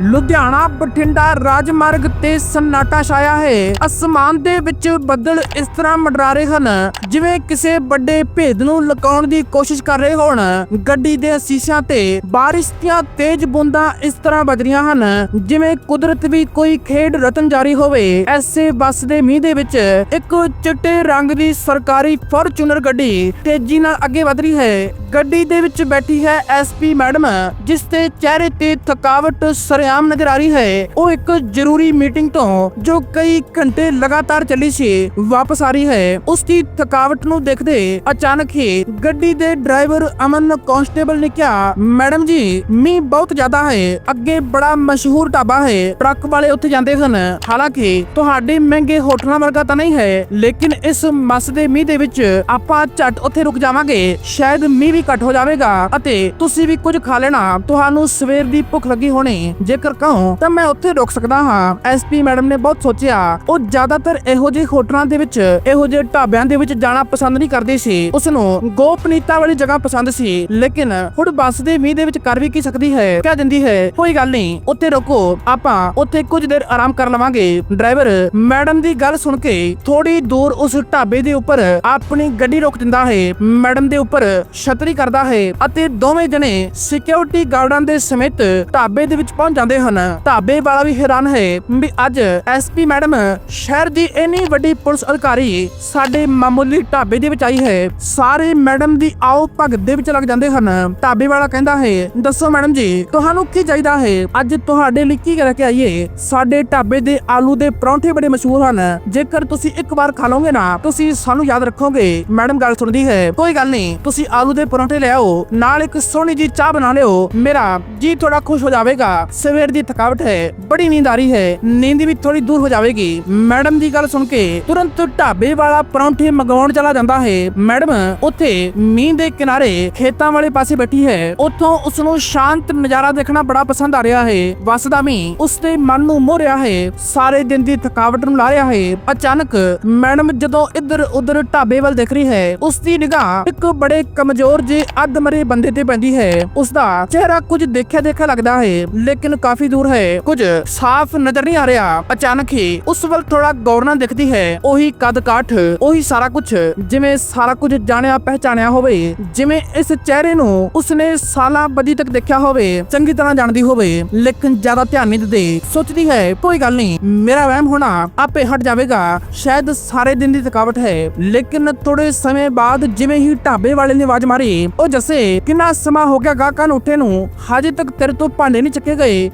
ਲੁਧਿਆਣਾ, ਬਠਿੰਡਾ ਰਾਜਮਾਰਗ ਤੇ ਸਨਾਟਾ ਛਾਇਆ ਹੈ। ਅਸਮਾਨ ਦੇ ਵਿੱਚ ਬੱਦਲ ਇਸ ਤਰ੍ਹਾਂ ਮੰਡਰਾ ਹਨ, ਜਿਵੇਂ ਕਿਸੇ ਵੱਡੇ ਭੇਦ ਨੂੰ ਲੁਕਾਉਣ ਦੀ ਕੋਸ਼ਿਸ਼ ਕਰ ਰਹੇ ਹੋਣ। ਗੱਡੀ ਦੇ ਸ਼ੀਸ਼ਿਆਂ ਤੇ ਬਾਰਿਸ਼ ਦੀਆਂ ਤੇਜ਼ ਬੂੰਦਾਂ ਇਸ ਤਰ੍ਹਾਂ ਵੱਜ ਹਨ, ਜਿਵੇਂ ਕੁਦਰਤ ਵੀ ਕੋਈ ਖੇਡ ਰਤਨ ਜਾਰੀ ਹੋਵੇ। ਐਸੇ ਬੱਸ ਦੇ ਮੀਂਹ ਦੇ ਵਿੱਚ ਇੱਕ ਚਿੱਟੇ ਰੰਗ ਦੀ ਸਰਕਾਰੀ ਫੋਰਚੂਨਰ ਗੱਡੀ ਤੇਜ਼ੀ ਨਾਲ ਅੱਗੇ ਵਧ ਰਹੀ ਹੈ। ਗੱਡੀ ਦੇ ਵਿੱਚ ਬੈਠੀ ਹੈ ਐਸਪੀ ਮੈਡਮ, ਜਿਸ ਦੇ ਚਿਹਰੇ ਤੇ ਥਕਾਵਟ ਸਰੇਆਮ ਨਜ਼ਰ ਆ ਰਹੀ ਹੈ, ਉਹ ਇੱਕ ਜ਼ਰੂਰੀ ਮੀਟਿੰਗ ਤੋਂ ਜੋ ਕਈ ਘੰਟੇ ਲਗਾਤਾਰ ਚੱਲੀ ਸੀ, ਵਾਪਸ ਆ ਰਹੀ ਹੈ। ਉਸ ਦੀ ਥਕਾਵਟ ਨੂੰ ਦੇਖਦੇ ਅਚਾਨਕ ਹੀ ਗੱਡੀ ਦੇ ਡਰਾਈਵਰ ਅਮਨ ਕਾਂਸਟੇਬਲ ਨੇ ਕਿਹਾ, ਮੈਡਮ ਜੀ, ਮੀਂਹ ਬਹੁਤ ਜ਼ਿਆਦਾ ਹੈ, ਅੱਗੇ ਬੜਾ ਮਸ਼ਹੂਰ ਢਾਬਾ ਹੈ, ਟਰੱਕ ਵਾਲੇ ਉੱਥੇ ਜਾਂਦੇ ਹਨ। ਹਾਲਾਂਕਿ, ਤੁਹਾਡੇ ਮਹਿੰਗੇ ਹੋਟਲਾਂ ਵਰਗਾ ਤਾਂ ਨਹੀਂ ਹੈ, ਲੇਕਿਨ ਇਸ ਮਸ ਦੇ ਮੀਂਹ ਦੇ ਵਿੱਚ ਆਪਾਂ ਝਟ ਉੱਥੇ ਰੁਕ ਜਾਵਾਂਗੇ। ਸ਼ਾਇਦ ਮੀਂਹ ਵੀ ਘੱਟ ਹੋ ਜਾਵੇਗਾ ਅਤੇ ਤੁਸੀਂ ਵੀ ਕੁਝ ਖਾ ਲੈਣਾ। ਤੁਹਾਨੂੰ ਸਵੇਰ ਦੀ ਭੁੱਖ ਲੱਗੀ ਹੋਣੀ। ਜੇਕਰ ਕਹੋ, ਤਾਂ ਮੈਂ ਉੱਥੇ ਰੁਕ ਸਕਦਾ ਹਾਂ। ਐਸਪੀ ਮੈਡਮ ਨੇ ਬਹੁਤ ਸੋਚਿਆ। ਉਹ ਜ਼ਿਆਦਾਤਰ ਇਹੋ ਜਿਹੇ ਹੋਟਲਾਂ ਦੇ ਵਿੱਚ, ਇਹੋ ਜਿਹੇ ਢਾਬਿਆਂ ਦੇ ਵਿੱਚ ਜਾਣਾ ਪਸੰਦ ਨਹੀਂ ਕਰਦੇ ਸੀ। ਉਸ ਨੂੰ ਗੋਪਨੀਤਾ ਵਾਲੀ ਜਗ੍ਹਾ ਪਸੰਦ ਸੀ। ਲੇਕਿਨ ਹੁਣ ਬੱਸ ਦੇ ਮੀਂਹ ਦੇ ਵਿੱਚ ਕਰ ਵੀ ਕੀ ਸਕਦੀ ਹੈ, ਕਹਿ ਦਿੰਦੀ ਹੈ, ਕੋਈ ਗੱਲ ਨਹੀਂ, ਉੱਥੇ ਰੁਕੋ। ਆਪਾਂ ਉੱਥੇ ਕੁਝ ਦੇਰ ਆਰਾਮ ਕਰ ਲਵਾਂਗੇ। ਡਰਾਈਵਰ ਮੈਡਮ ਦੀ ਗੱਲ ਸੁਣ ਕੇ ਥੋੜੀ ਦੂਰ ਉਸ ਢਾਬੇ ਦੇ ਉੱਪਰ ਆਪਣੀ ਗੱਡੀ ਰੋਕ ਦਿੰਦਾ ਹੈ। ਮੈਡਮ ਦੇ ਉੱਪਰ ਛਤਰੀ ਕਰਦਾ ਹੈ ਅਤੇ ਦੋਵੇਂ ਜਣੇ ਸਿਕਿਉਰਿਟੀ ਗਾਰਡਾਂ ਦੇ ਸਮੇਤ ਢਾਬੇ ਦੇ ਵਿੱਚ ਪਹੁੰਚ ਜਾਂਦੇ ਹਨ। ਢਾਬੇ ਵਾਲਾ ਵੀ ਹੈਰਾਨ ਹੈ ਵੀ ਅੱਜ ਐਸਪੀ ਮੈਡਮ ਸ਼ਹਿਰ ਦੀ ਇੰਨੀ ਵੱਡੀ ਪੁਲਿਸ ਅਧਿਕਾਰੀ ਸਾਡੇ ਮਾਮੂਲੀ ਢਾਬੇ ਦੇ ਵਿੱਚ ਆਈ ਹੈ। ਸਾਰੇ ਮੈਡਮ ਦੀ ਆਓ ਭਗਤ ਦੇ ਵਿੱਚ ਲੱਗ ਜਾਂਦੇ ਹਨ। ਢਾਬੇ ਵਾਲਾ ਕਹਿੰਦਾ ਹੈ, ਦੱਸੋ ਮੈਡਮ ਜੀ, ਤੁਹਾਨੂੰ ਕੀ ਚਾਹੀਦਾ ਹੈ? ਅੱਜ ਤੁਹਾਡੇ ਲਈ ਕੀ ਲੈ ਆਈਏ? ਸਾਡੇ ਢਾਬੇ ਦੇ ਆਲੂ ਦੇ ਪਰੌਂਠੇ ਬੜੇ ਮਸ਼ਹੂਰ ਹਨ। ਜੇਕਰ ਤੁਸੀਂ ਇੱਕ ਵਾਰ ਖਾ ਲਓਗੇ ਨਾ, ਤੁਸੀਂ ਸਾਨੂੰ ਯਾਦ ਰੱਖੋਗੇ। ਮੈਡਮ ਗੱਲ ਸੁਣਦੀ ਹੈ, ਕੋਈ ਗੱਲ ਨਹੀਂ, ਤੁਸੀਂ ਆਲੂ ਦੇ ਪਰੌਂਠੇ ਲੈ ਆਓ, ਨਾਲ ਇੱਕ ਸੋਹਣੀ ਜੀ ਚਾਹ ਬਣਾ ਲਿਓ। ਮੇਰਾ ਜੀ ਥੋੜਾ ਖੁਸ਼ ਹੋ ਜਾਵੇਗਾ। ਸਵੇਰ ਦੀ ਥਕਾਵਟ ਹੈ, ਬੜੀ ਨੀਂਦ ਆ ਰਹੀ ਹੈ, ਨੀਂਦ ਵੀ ਥੋੜੀ ਦੂਰ ਹੋ ਜਾਵੇਗੀ। ਮੈਡਮ ਦੀ ਗੱਲ ਸੁਣ ਕੇ ਤੁਰੰਤ ਢਾਬੇ ਵਾਲਾ ਪਰੌਂਠੇ ਮੰਗਵਾਉਣ ਚਲਾ ਜਾਂਦਾ ਹੈ। ਮੈਡਮ ਉੱਥੇ ਮੀਂਹ ਦੇ ਕਿਨਾਰੇ ਖੇਤਾਂ ਵਾਲੇ ਪਾਸੇ ਬੈਠੀ ਹੈ। ਉੱਥੋਂ ਉਸ ਨੂੰ ਸ਼ਾਂਤ ਨਜ਼ਾਰਾ ਦੇਖਣਾ ਬੜਾ ਪਸੰਦ ਆ ਰਿਹਾ ਹੈ। ਬੱਸ ਮੀਂਹ ਉਸ ਦੇ ਮਨ ਨੂੰ ਮੋਹ ਰਿਹਾ ਹੈ। ਸਾਰੇ ਦਿਨ ਦੀ ਥਕਾਵਟ ਨੂੰ ਲਾ ਰਿਹਾ ਹੈ। ਅਚਾਨਕ ਮੈਡਮ ਜਦੋਂ ਇੱਧਰ ਉੱਧਰ ਢਾਬੇ ਵੱਲ ਦੇਖ ਰਹੀ ਹੈ ਉਸ ਦੀ ਨਿਗਾਹ ਇੱਕ ਬੜੇ ਕਮਜ਼ੋਰ ਜੇ ਅੱਧਮਰੇ ਬੰਦੇ ਤੇ ਪੈਂਦੀ ਹੈ। ਉਸ ਦਾ ਚਿਹਰਾ ਕੁਝ ਦੇਖਿਆ ਦੇਖਿਆ ਲੱਗਦਾ ਹੈ, ਲੇਕਿਨ ਕਾਫੀ ਦੂਰ ਹੈ। ਕੁਝ ਸਾਫ਼ ਨਜ਼ਰ ਨਹੀਂ ਆ ਰਿਹਾ। ਅਚਾਨਕ ਹੀ ਉਸ ਵੱਲ ਥੋੜਾ ਗੌਰ ਨਾਲ ਦਿਖਦੀ ਹੈ। ਉਹੀ ਕੱਦ ਕਾਠ, ਉਹੀ ਸਾਰਾ ਕੁਝ, ਜਿਵੇਂ ਸਾਰਾ ਕੁਝ ਜਾਣਿਆ ਪਹਿਚਾਣਿਆ ਹੋਵੇ। ਜਿਵੇਂ ਇਸ ਚਿਹਰੇ ਨੂੰ ਉਸਨੇ ਸਾਲਾਂ ਬਦੀ ਤੱਕ ਦੇਖਿਆ ਹੋਵੇ, ਚੰਗੀ ਤਰ੍ਹਾਂ ਜਾਣਦੀ ਹੋਵੇ। ਲੇਕਿਨ ਜ਼ਿਆਦਾ ਧਿਆਨ ਨਹੀਂ ਦਿੰਦੀ। ਸੋਚਦੀ ਹੈ, ਕੋਈ ਗੱਲ ਨਹੀਂ, ਮੇਰਾ ਵਹਿਮ ਹੋਣਾ ਆਪੇ ਹਟ ਜਾਵੇਗਾ। ਸ਼ਾਇਦ ਸਾਰੇ ਦਿਨ ਦੀ ਥਕਾਵਟ ਹੈ। ਲੇਕਿਨ ਥੋੜੇ ਸਮੇਂ ਬਾਅਦ ਜਿਵੇਂ ਹੀ ਢਾਬੇ ਵਾਲੇ ਨੇ ਆਵਾਜ਼ ਮਾਰੀ, ਉਹ ਜੱਸੇ, ਕਿੰਨਾ ਸਮਾਂ ਹੋ ਗਿਆ ਗਾਹਕਾਂ ਨੂੰ ਉੱਠੇ ਨੂੰ? ਹਜੇ ਤੱਕ ਤੇਰੇ ਤੋਂ ਭਾਂਡੇ ਨਹੀਂ ਚੱਕੇ ਗਏ।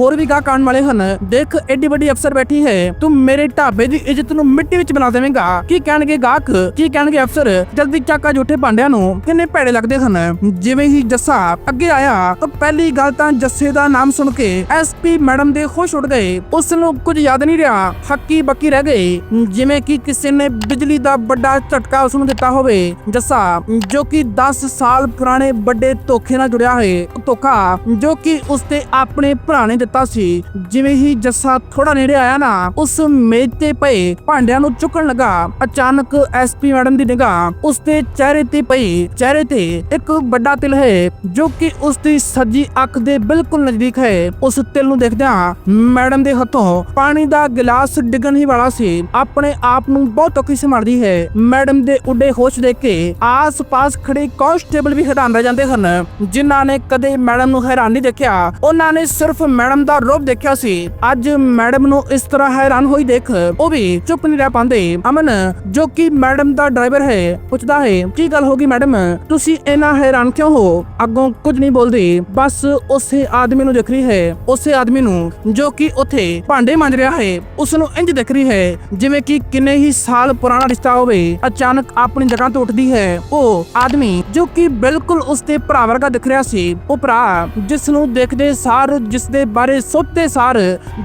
ਹੋਰ ਵੀ ਗਾਹਕ ਆਉਣ ਵਾਲੇ ਹਨ। ਦੇਖ ਐਡੀ ਵੱਡੀ ਅਫਸਰ ਬੈਠੀ ਹੈ। ਤੂੰ ਮੇਰੇ ਢਾਬੇ ਦੀ ਇੱਜ਼ਤ ਨੂੰ ਮਿੱਟੀ ਵਿੱਚ ਬਣਾ ਦੇਵੇਂਗਾ। ਕੀ ਕਹਿਣਗੇ ਗਾਹਕ? ਕੀ ਕਹਿਣਗੇ ਅਫਸਰ? ਜਲਦੀ ਚੱਕਾ ਜੂਠੇ ਭਾਂਡਿਆਂ ਨੂੰ ਕਿੰਨੇ ਭੈੜੇ ਲੱਗਦੇ ਹਨ। ਜਿਵੇਂ ਹੀ ਜੱਸਾ ਅੱਗੇ ਆਇਆ, ਤਾਂ ਪਹਿਲੀ ਗੱਲ ਤਾਂ ਜੱਸੇ ਦਾ ਨਾਮ ਸੁਣ ਕੇ ਐਸਪੀ ਮੈਡਮ ਦੇ ਖੁਸ਼ ਉੱਡ ਗਏ। ਉਸ ਨੂੰ ਕੁਝ ਯਾਦ ਨਹੀਂ ਰਿਹਾ। ਹੱਕੀ ਬੱਕੀ ਰਹਿ ਗਏ। ਜਿਵੇਂ ਕਿ ਕਿਸੇ ਨੇ ਬਿਜਲੀ ਦਾ ਵੱਡਾ ਝਟਕਾ ਉਸ ਨੂੰ ਦਿੱਤਾ ਹੋਵੇ। ਜੱਸਾ, ਜੋ ਕਿ 10 ਸਾਲ ਪੁਰਾਣੇ ਵੱਡੇ ਧੋਖੇ ਨਾਲ ਜੁੜਿਆ ਹੈ ਧੋਖਾ, ਜੋ ਕਿ ਉਸ ਤੇ ਆਪਣੇ ਭਰਾ ਨੇ ਦਿੱਤਾ ਸੀ। ਜਿਵੇਂ ਹੀ ਜੱਸਾ ਥੋੜਾ ਨੇੜੇ ਆਇਆ ਨਾ, ਉਸ ਮੇਜ਼ ਤੇ ਪਏ ਭਾਂਡਿਆਂ ਨੂੰ ਚੁੱਕਣ ਲੱਗਾ। ਅਚਾਨਕ ਐਸਪੀ ਮੈਡਮ ਦੀ ਨਿਗਾਹ ਉਸ ਦੇ ਚਿਹਰੇ ਤੇ ਪਈ। ਚਿਹਰੇ ਤੇ ਇੱਕ ਵੱਡਾ ਤਿਲ ਹੈ, ਜੋ ਕਿ ਉਸ ਦੀ ਸੱਜੀ ਅੱਖ ਦੇ ਬਿਲਕੁਲ ਨਜ਼ਦੀਕ ਹੈ। ਉਸ ਤਿਲ ਨੂੰ ਦੇਖਦਿਆਂ ਮੈਡਮ ਦੇ ਹੱਥੋਂ ਪਾਣੀ ਦਾ ਗਿਲਾਸ ਡਿੱਗਣ ਹੀ ਵਾਲਾ ਸੀ। ਆਪਣੇ ਆਪ ਨੂੰ ਬਹੁਤ ਔਖੀ ਸੰਭਾਲਦੀ ਹੈ। ਮੈਡਮ ਦੇ ਉੱਡੇ ਹੋਸ਼ ਦੇਖ ਕੇ ਆਸ-ਪਾਸ ਖੜੇ ਕਾਂਸਟੇਬਲ ਵੀ ਹੈਰਾਨ ਰਹਿ ਜਾਂਦੇ ਹਨ। ਜਿਨ੍ਹਾਂ ਨੇ ਕਦੇ ਮੈਡਮ ਨੂੰ ਹੈਰਾਨ ਨਹੀਂ ਦੇਖਿਆ, ਉਹਨਾਂ ਨੇ ਸਿਰਫ ਮੈਡਮ ਦਾ ਰੂਪ ਦੇਖਿਆ ਸੀ। ਅੱਜ ਮੈਡਮ ਨੂੰ ਇਸ ਤਰ੍ਹਾਂ ਹੈਰਾਨ ਹੋਈ ਦੇਖ ਉਹ ਵੀ ਚੁੱਪ ਨਹੀਂ ਰਹਿ ਪਾਉਂਦੇ। ਅਮਨ, ਜੋ ਕਿ ਮੈਡਮ ਦਾ ਡਰਾਈਵਰ ਹੈ, ਪੁੱਛਦਾ ਹੈ, ਕੀ ਗੱਲ ਹੋ ਗਈ ਮੈਡਮ? ਤੁਸੀਂ ਇੰਨਾ ਹੈਰਾਨ ਕਿਉਂ ਹੋ? ਅੱਗੋਂ ਕੁਝ ਨਹੀਂ ਬੋਲਦੀ। ਬਸ ਉਸੇ ਆਦਮੀ ਨੂੰ ਦੇਖ ਰਹੀ ਹੈ। ਉਸੇ ਆਦਮੀ ਨੂੰ ਜੋ ਕਿ ਉੱਥੇ ਭਾਂਡੇ ਮੰਜ ਰਿਹਾ ਹੈ। ਉਸ ਨੂੰ ਇੰਜ ਦੇਖ ਰਹੀ ਹੈ, ਜਿਵੇਂ ਕਿ ਕਿੰਨੇ ਹੀ ਸਾਲ ਪੁਰਾਣਾ ਰਿਸ਼ਤਾ ਹੋਵੇ। ਅਚਾਨਕ ਆਪਣੀ ਜਗ੍ਹਾ ਤੋਂ ਉੱਠਦੀ ਹੈ। ਉਹ ਆਦਮੀ ਜੋ ਕਿ ਬਿਲਕੁਲ ਉਸ ਦੇ ਭਰਾ ਵਰਗਾ ਦਿਖ ਰਿਹਾ ਸੀ। ਉਹ ਭਰਾ, ਜਿਸ ਨੂੰ ਦੇਖਦੇ ਸਾਰ ਜਿਸ ਦੇ ਬਾਰੇ ਸੋਚਦੇ ਸਾਰ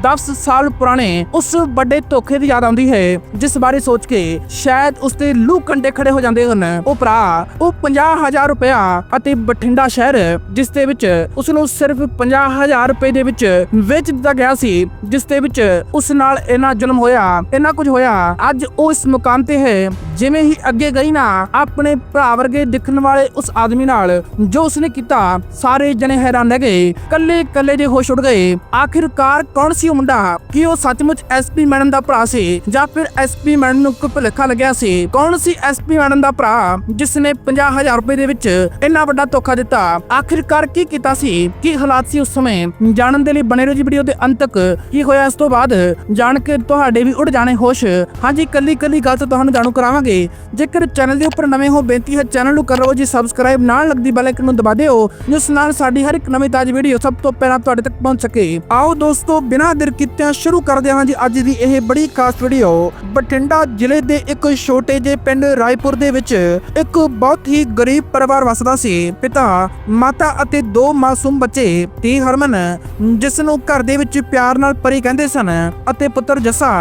10 ਸਾਲ ਪੁਰਾਣੇ ਉਸ ਵੱਡੇ ਧੋਖੇ ਦੀ ਯਾਦ ਆਉਂਦੀ ਹੈ, ਜਿਸ ਬਾਰੇ ਸੋਚ ਕੇ ਸ਼ਾਇਦ ਉਸ ਦੇ ਲੂ ਕੰਡੇ ਖੜੇ ਹੋ ਜਾਂਦੇ ਹਨ। ਉਹ ਭਰਾ, ਉਹ 50000 ਰੁਪਇਆ ਅਤੇ ਬਠਿੰਡਾ ਸ਼ਹਿਰ, ਜਿਸ ਦੇ ਵਿੱਚ ਉਸ ਨੂੰ ਸਿਰਫ 50000 ਰੁਪਏ ਦੇ ਵਿੱਚ ਵੇਚ ਦਿੱਤਾ ਗਿਆ ਸੀ, ਜਿਸ ਦੇ ਵਿੱਚ ਉਸ ਨਾਲ ਇੰਨਾ ਜ਼ੁਲਮ ਹੋਇਆ, ਇੰਨਾ ਕੁਝ ਹੋਇਆ। ਅੱਜ ਉਹ ਇਸ ਮੁਕਾਮ ਤੇ ਹੈ, ਜਿਵੇਂ ਹੀ ਅੱਗੇ ਗਈ ਨਾ, ਆਪਣੇ ਭਰਾ ਵਰਗੇ ਦਿਖਣ ਵਾਲੇ ਉਸ ਆਦਮੀ ਨਾਲ ਜੋ ਉਸਨੇ ਕੀਤਾ, ਸਾਰੇ ਜਣੇ ਹੈਰਾਨ ਰਹਿ ਗਏ। ਕੱਲੇ ਕੱਲੇ ਦੇ ਹੋਸ਼ ਉੱਡ ਗਏ। ਆਖਿਰਕਾਰ ਕੌਣ ਸੀ ਉਹ ਮੁੰਡਾ? ਕੀ ਉਹ ਸੱਚਮੁੱਚ ਐਸਪੀ ਮੈਡਮ ਦਾ ਭਰਾ ਸੀ ਜਾਂ ਫਿਰ ਐਸਪੀ ਮੈਡਮ ਨੂੰ ਕੋਈ ਭੁਲੇਖਾ ਲੱਗਿਆ ਸੀ? ਕੌਣ ਸੀ ਐਸਪੀ ਮੈਡਮ ਦਾ ਭਰਾ ਜਿਸ ਨੇ 50000 ਰੁਪਏ ਦੇ ਵਿੱਚ ਇੰਨਾ ਵੱਡਾ ਧੋਖਾ ਦਿੱਤਾ? ਆਖਿਰਕਾਰ ਕੀ ਕੀਤਾ ਸੀ? ਕੀ ਹਾਲਾਤ ਸੀ ਉਸ ਸਮੇਂ? ਜਾਣਨ ਦੇ ਲਈ ਬਣੇ ਰਹੋ ਜੀ ਵੀਡੀਓ ਦੇ ਅੰਤ ਤੱਕ। ਕੀ ਹੋਇਆ ਇਸ ਤੋਂ ਬਾਅਦ? ਜਾਣ ਕੇ ਤੁਹਾਡੇ ਵੀ ਉੱਡ ਜਾਣੇ ਹੋਸ਼। ਹਾਂਜੀ ਕੱਲੀ ਕੱਲੀ ਗੱਲ ਤੋਂ ਤੁਹਾਨੂੰ ਜਾਣੂ ਕਰਾਵਾਂਗੇ। ਜੇਕਰ ਚੈਨਲ ਦੇ ਉੱਪਰ ਨਵੇਂ ਹੋ, ਬੇਨਤੀ ਹੈ ਚੈਨਲ ਨੂੰ ਕਰੋ ਜੀ ਸਬਸਕ੍ਰਾਈਬ ਨਾਲ ਲੱਗਦੀ ਬੈਲ ਆਈਕਨ ਨੂੰ ਦਬਾ ਦਿਓ। ਜਿਸ ਨਾਲ ਸਾਡੀ ਹਰ ਇੱਕ ਨਵੀਂ ਤਾਜ਼ੀ ਵੀਡੀਓ ਸਭ ਤੋਂ ਪਹਿਲਾਂ ਤੁਹਾਡੇ ਤੱਕ ਪਹੁੰਚ ਸਕੇ। ਆਓ ਦੋਸਤੋ, ਬਿਨਾਂ ਦੇਰ ਕੀਤਿਆਂ ਸ਼ੁਰੂ ਕਰਦੇ ਹਾਂ ਜੀ ਅੱਜ ਦੀ ਇਹ ਬੜੀ ਖਾਸ ਵੀਡੀਓ ਬਠਿੰਡਾ ਜ਼ਿਲ੍ਹੇ ਦੇ ਇੱਕ ਛੋਟੇ ਜਿਹੇ ਪਿੰਡ ਰਾਏਪੁਰ ਦੇ ਵਿੱਚ ਇੱਕ ਬਹੁਤ ਹੀ ਗਰੀਬ ਪਰਿਵਾਰ ਵਸਦਾ ਸੀ। ਪਿਤਾ, ਮਾਤਾ ਅਤੇ ਦੋ ਮਾਸੂਮ ਬੱਚੇ ਤੇ ਹਰਮਨ, ਜਿਸ ਨੂੰ ਘਰ ਦੇ ਵਿੱਚ ਪਿਆਰ ਨਾਲ ਪਰੀ ਕਹਿੰਦੇ ਸਨ ਅਤੇ ਪੁੱਤਰ ਜਸਾ।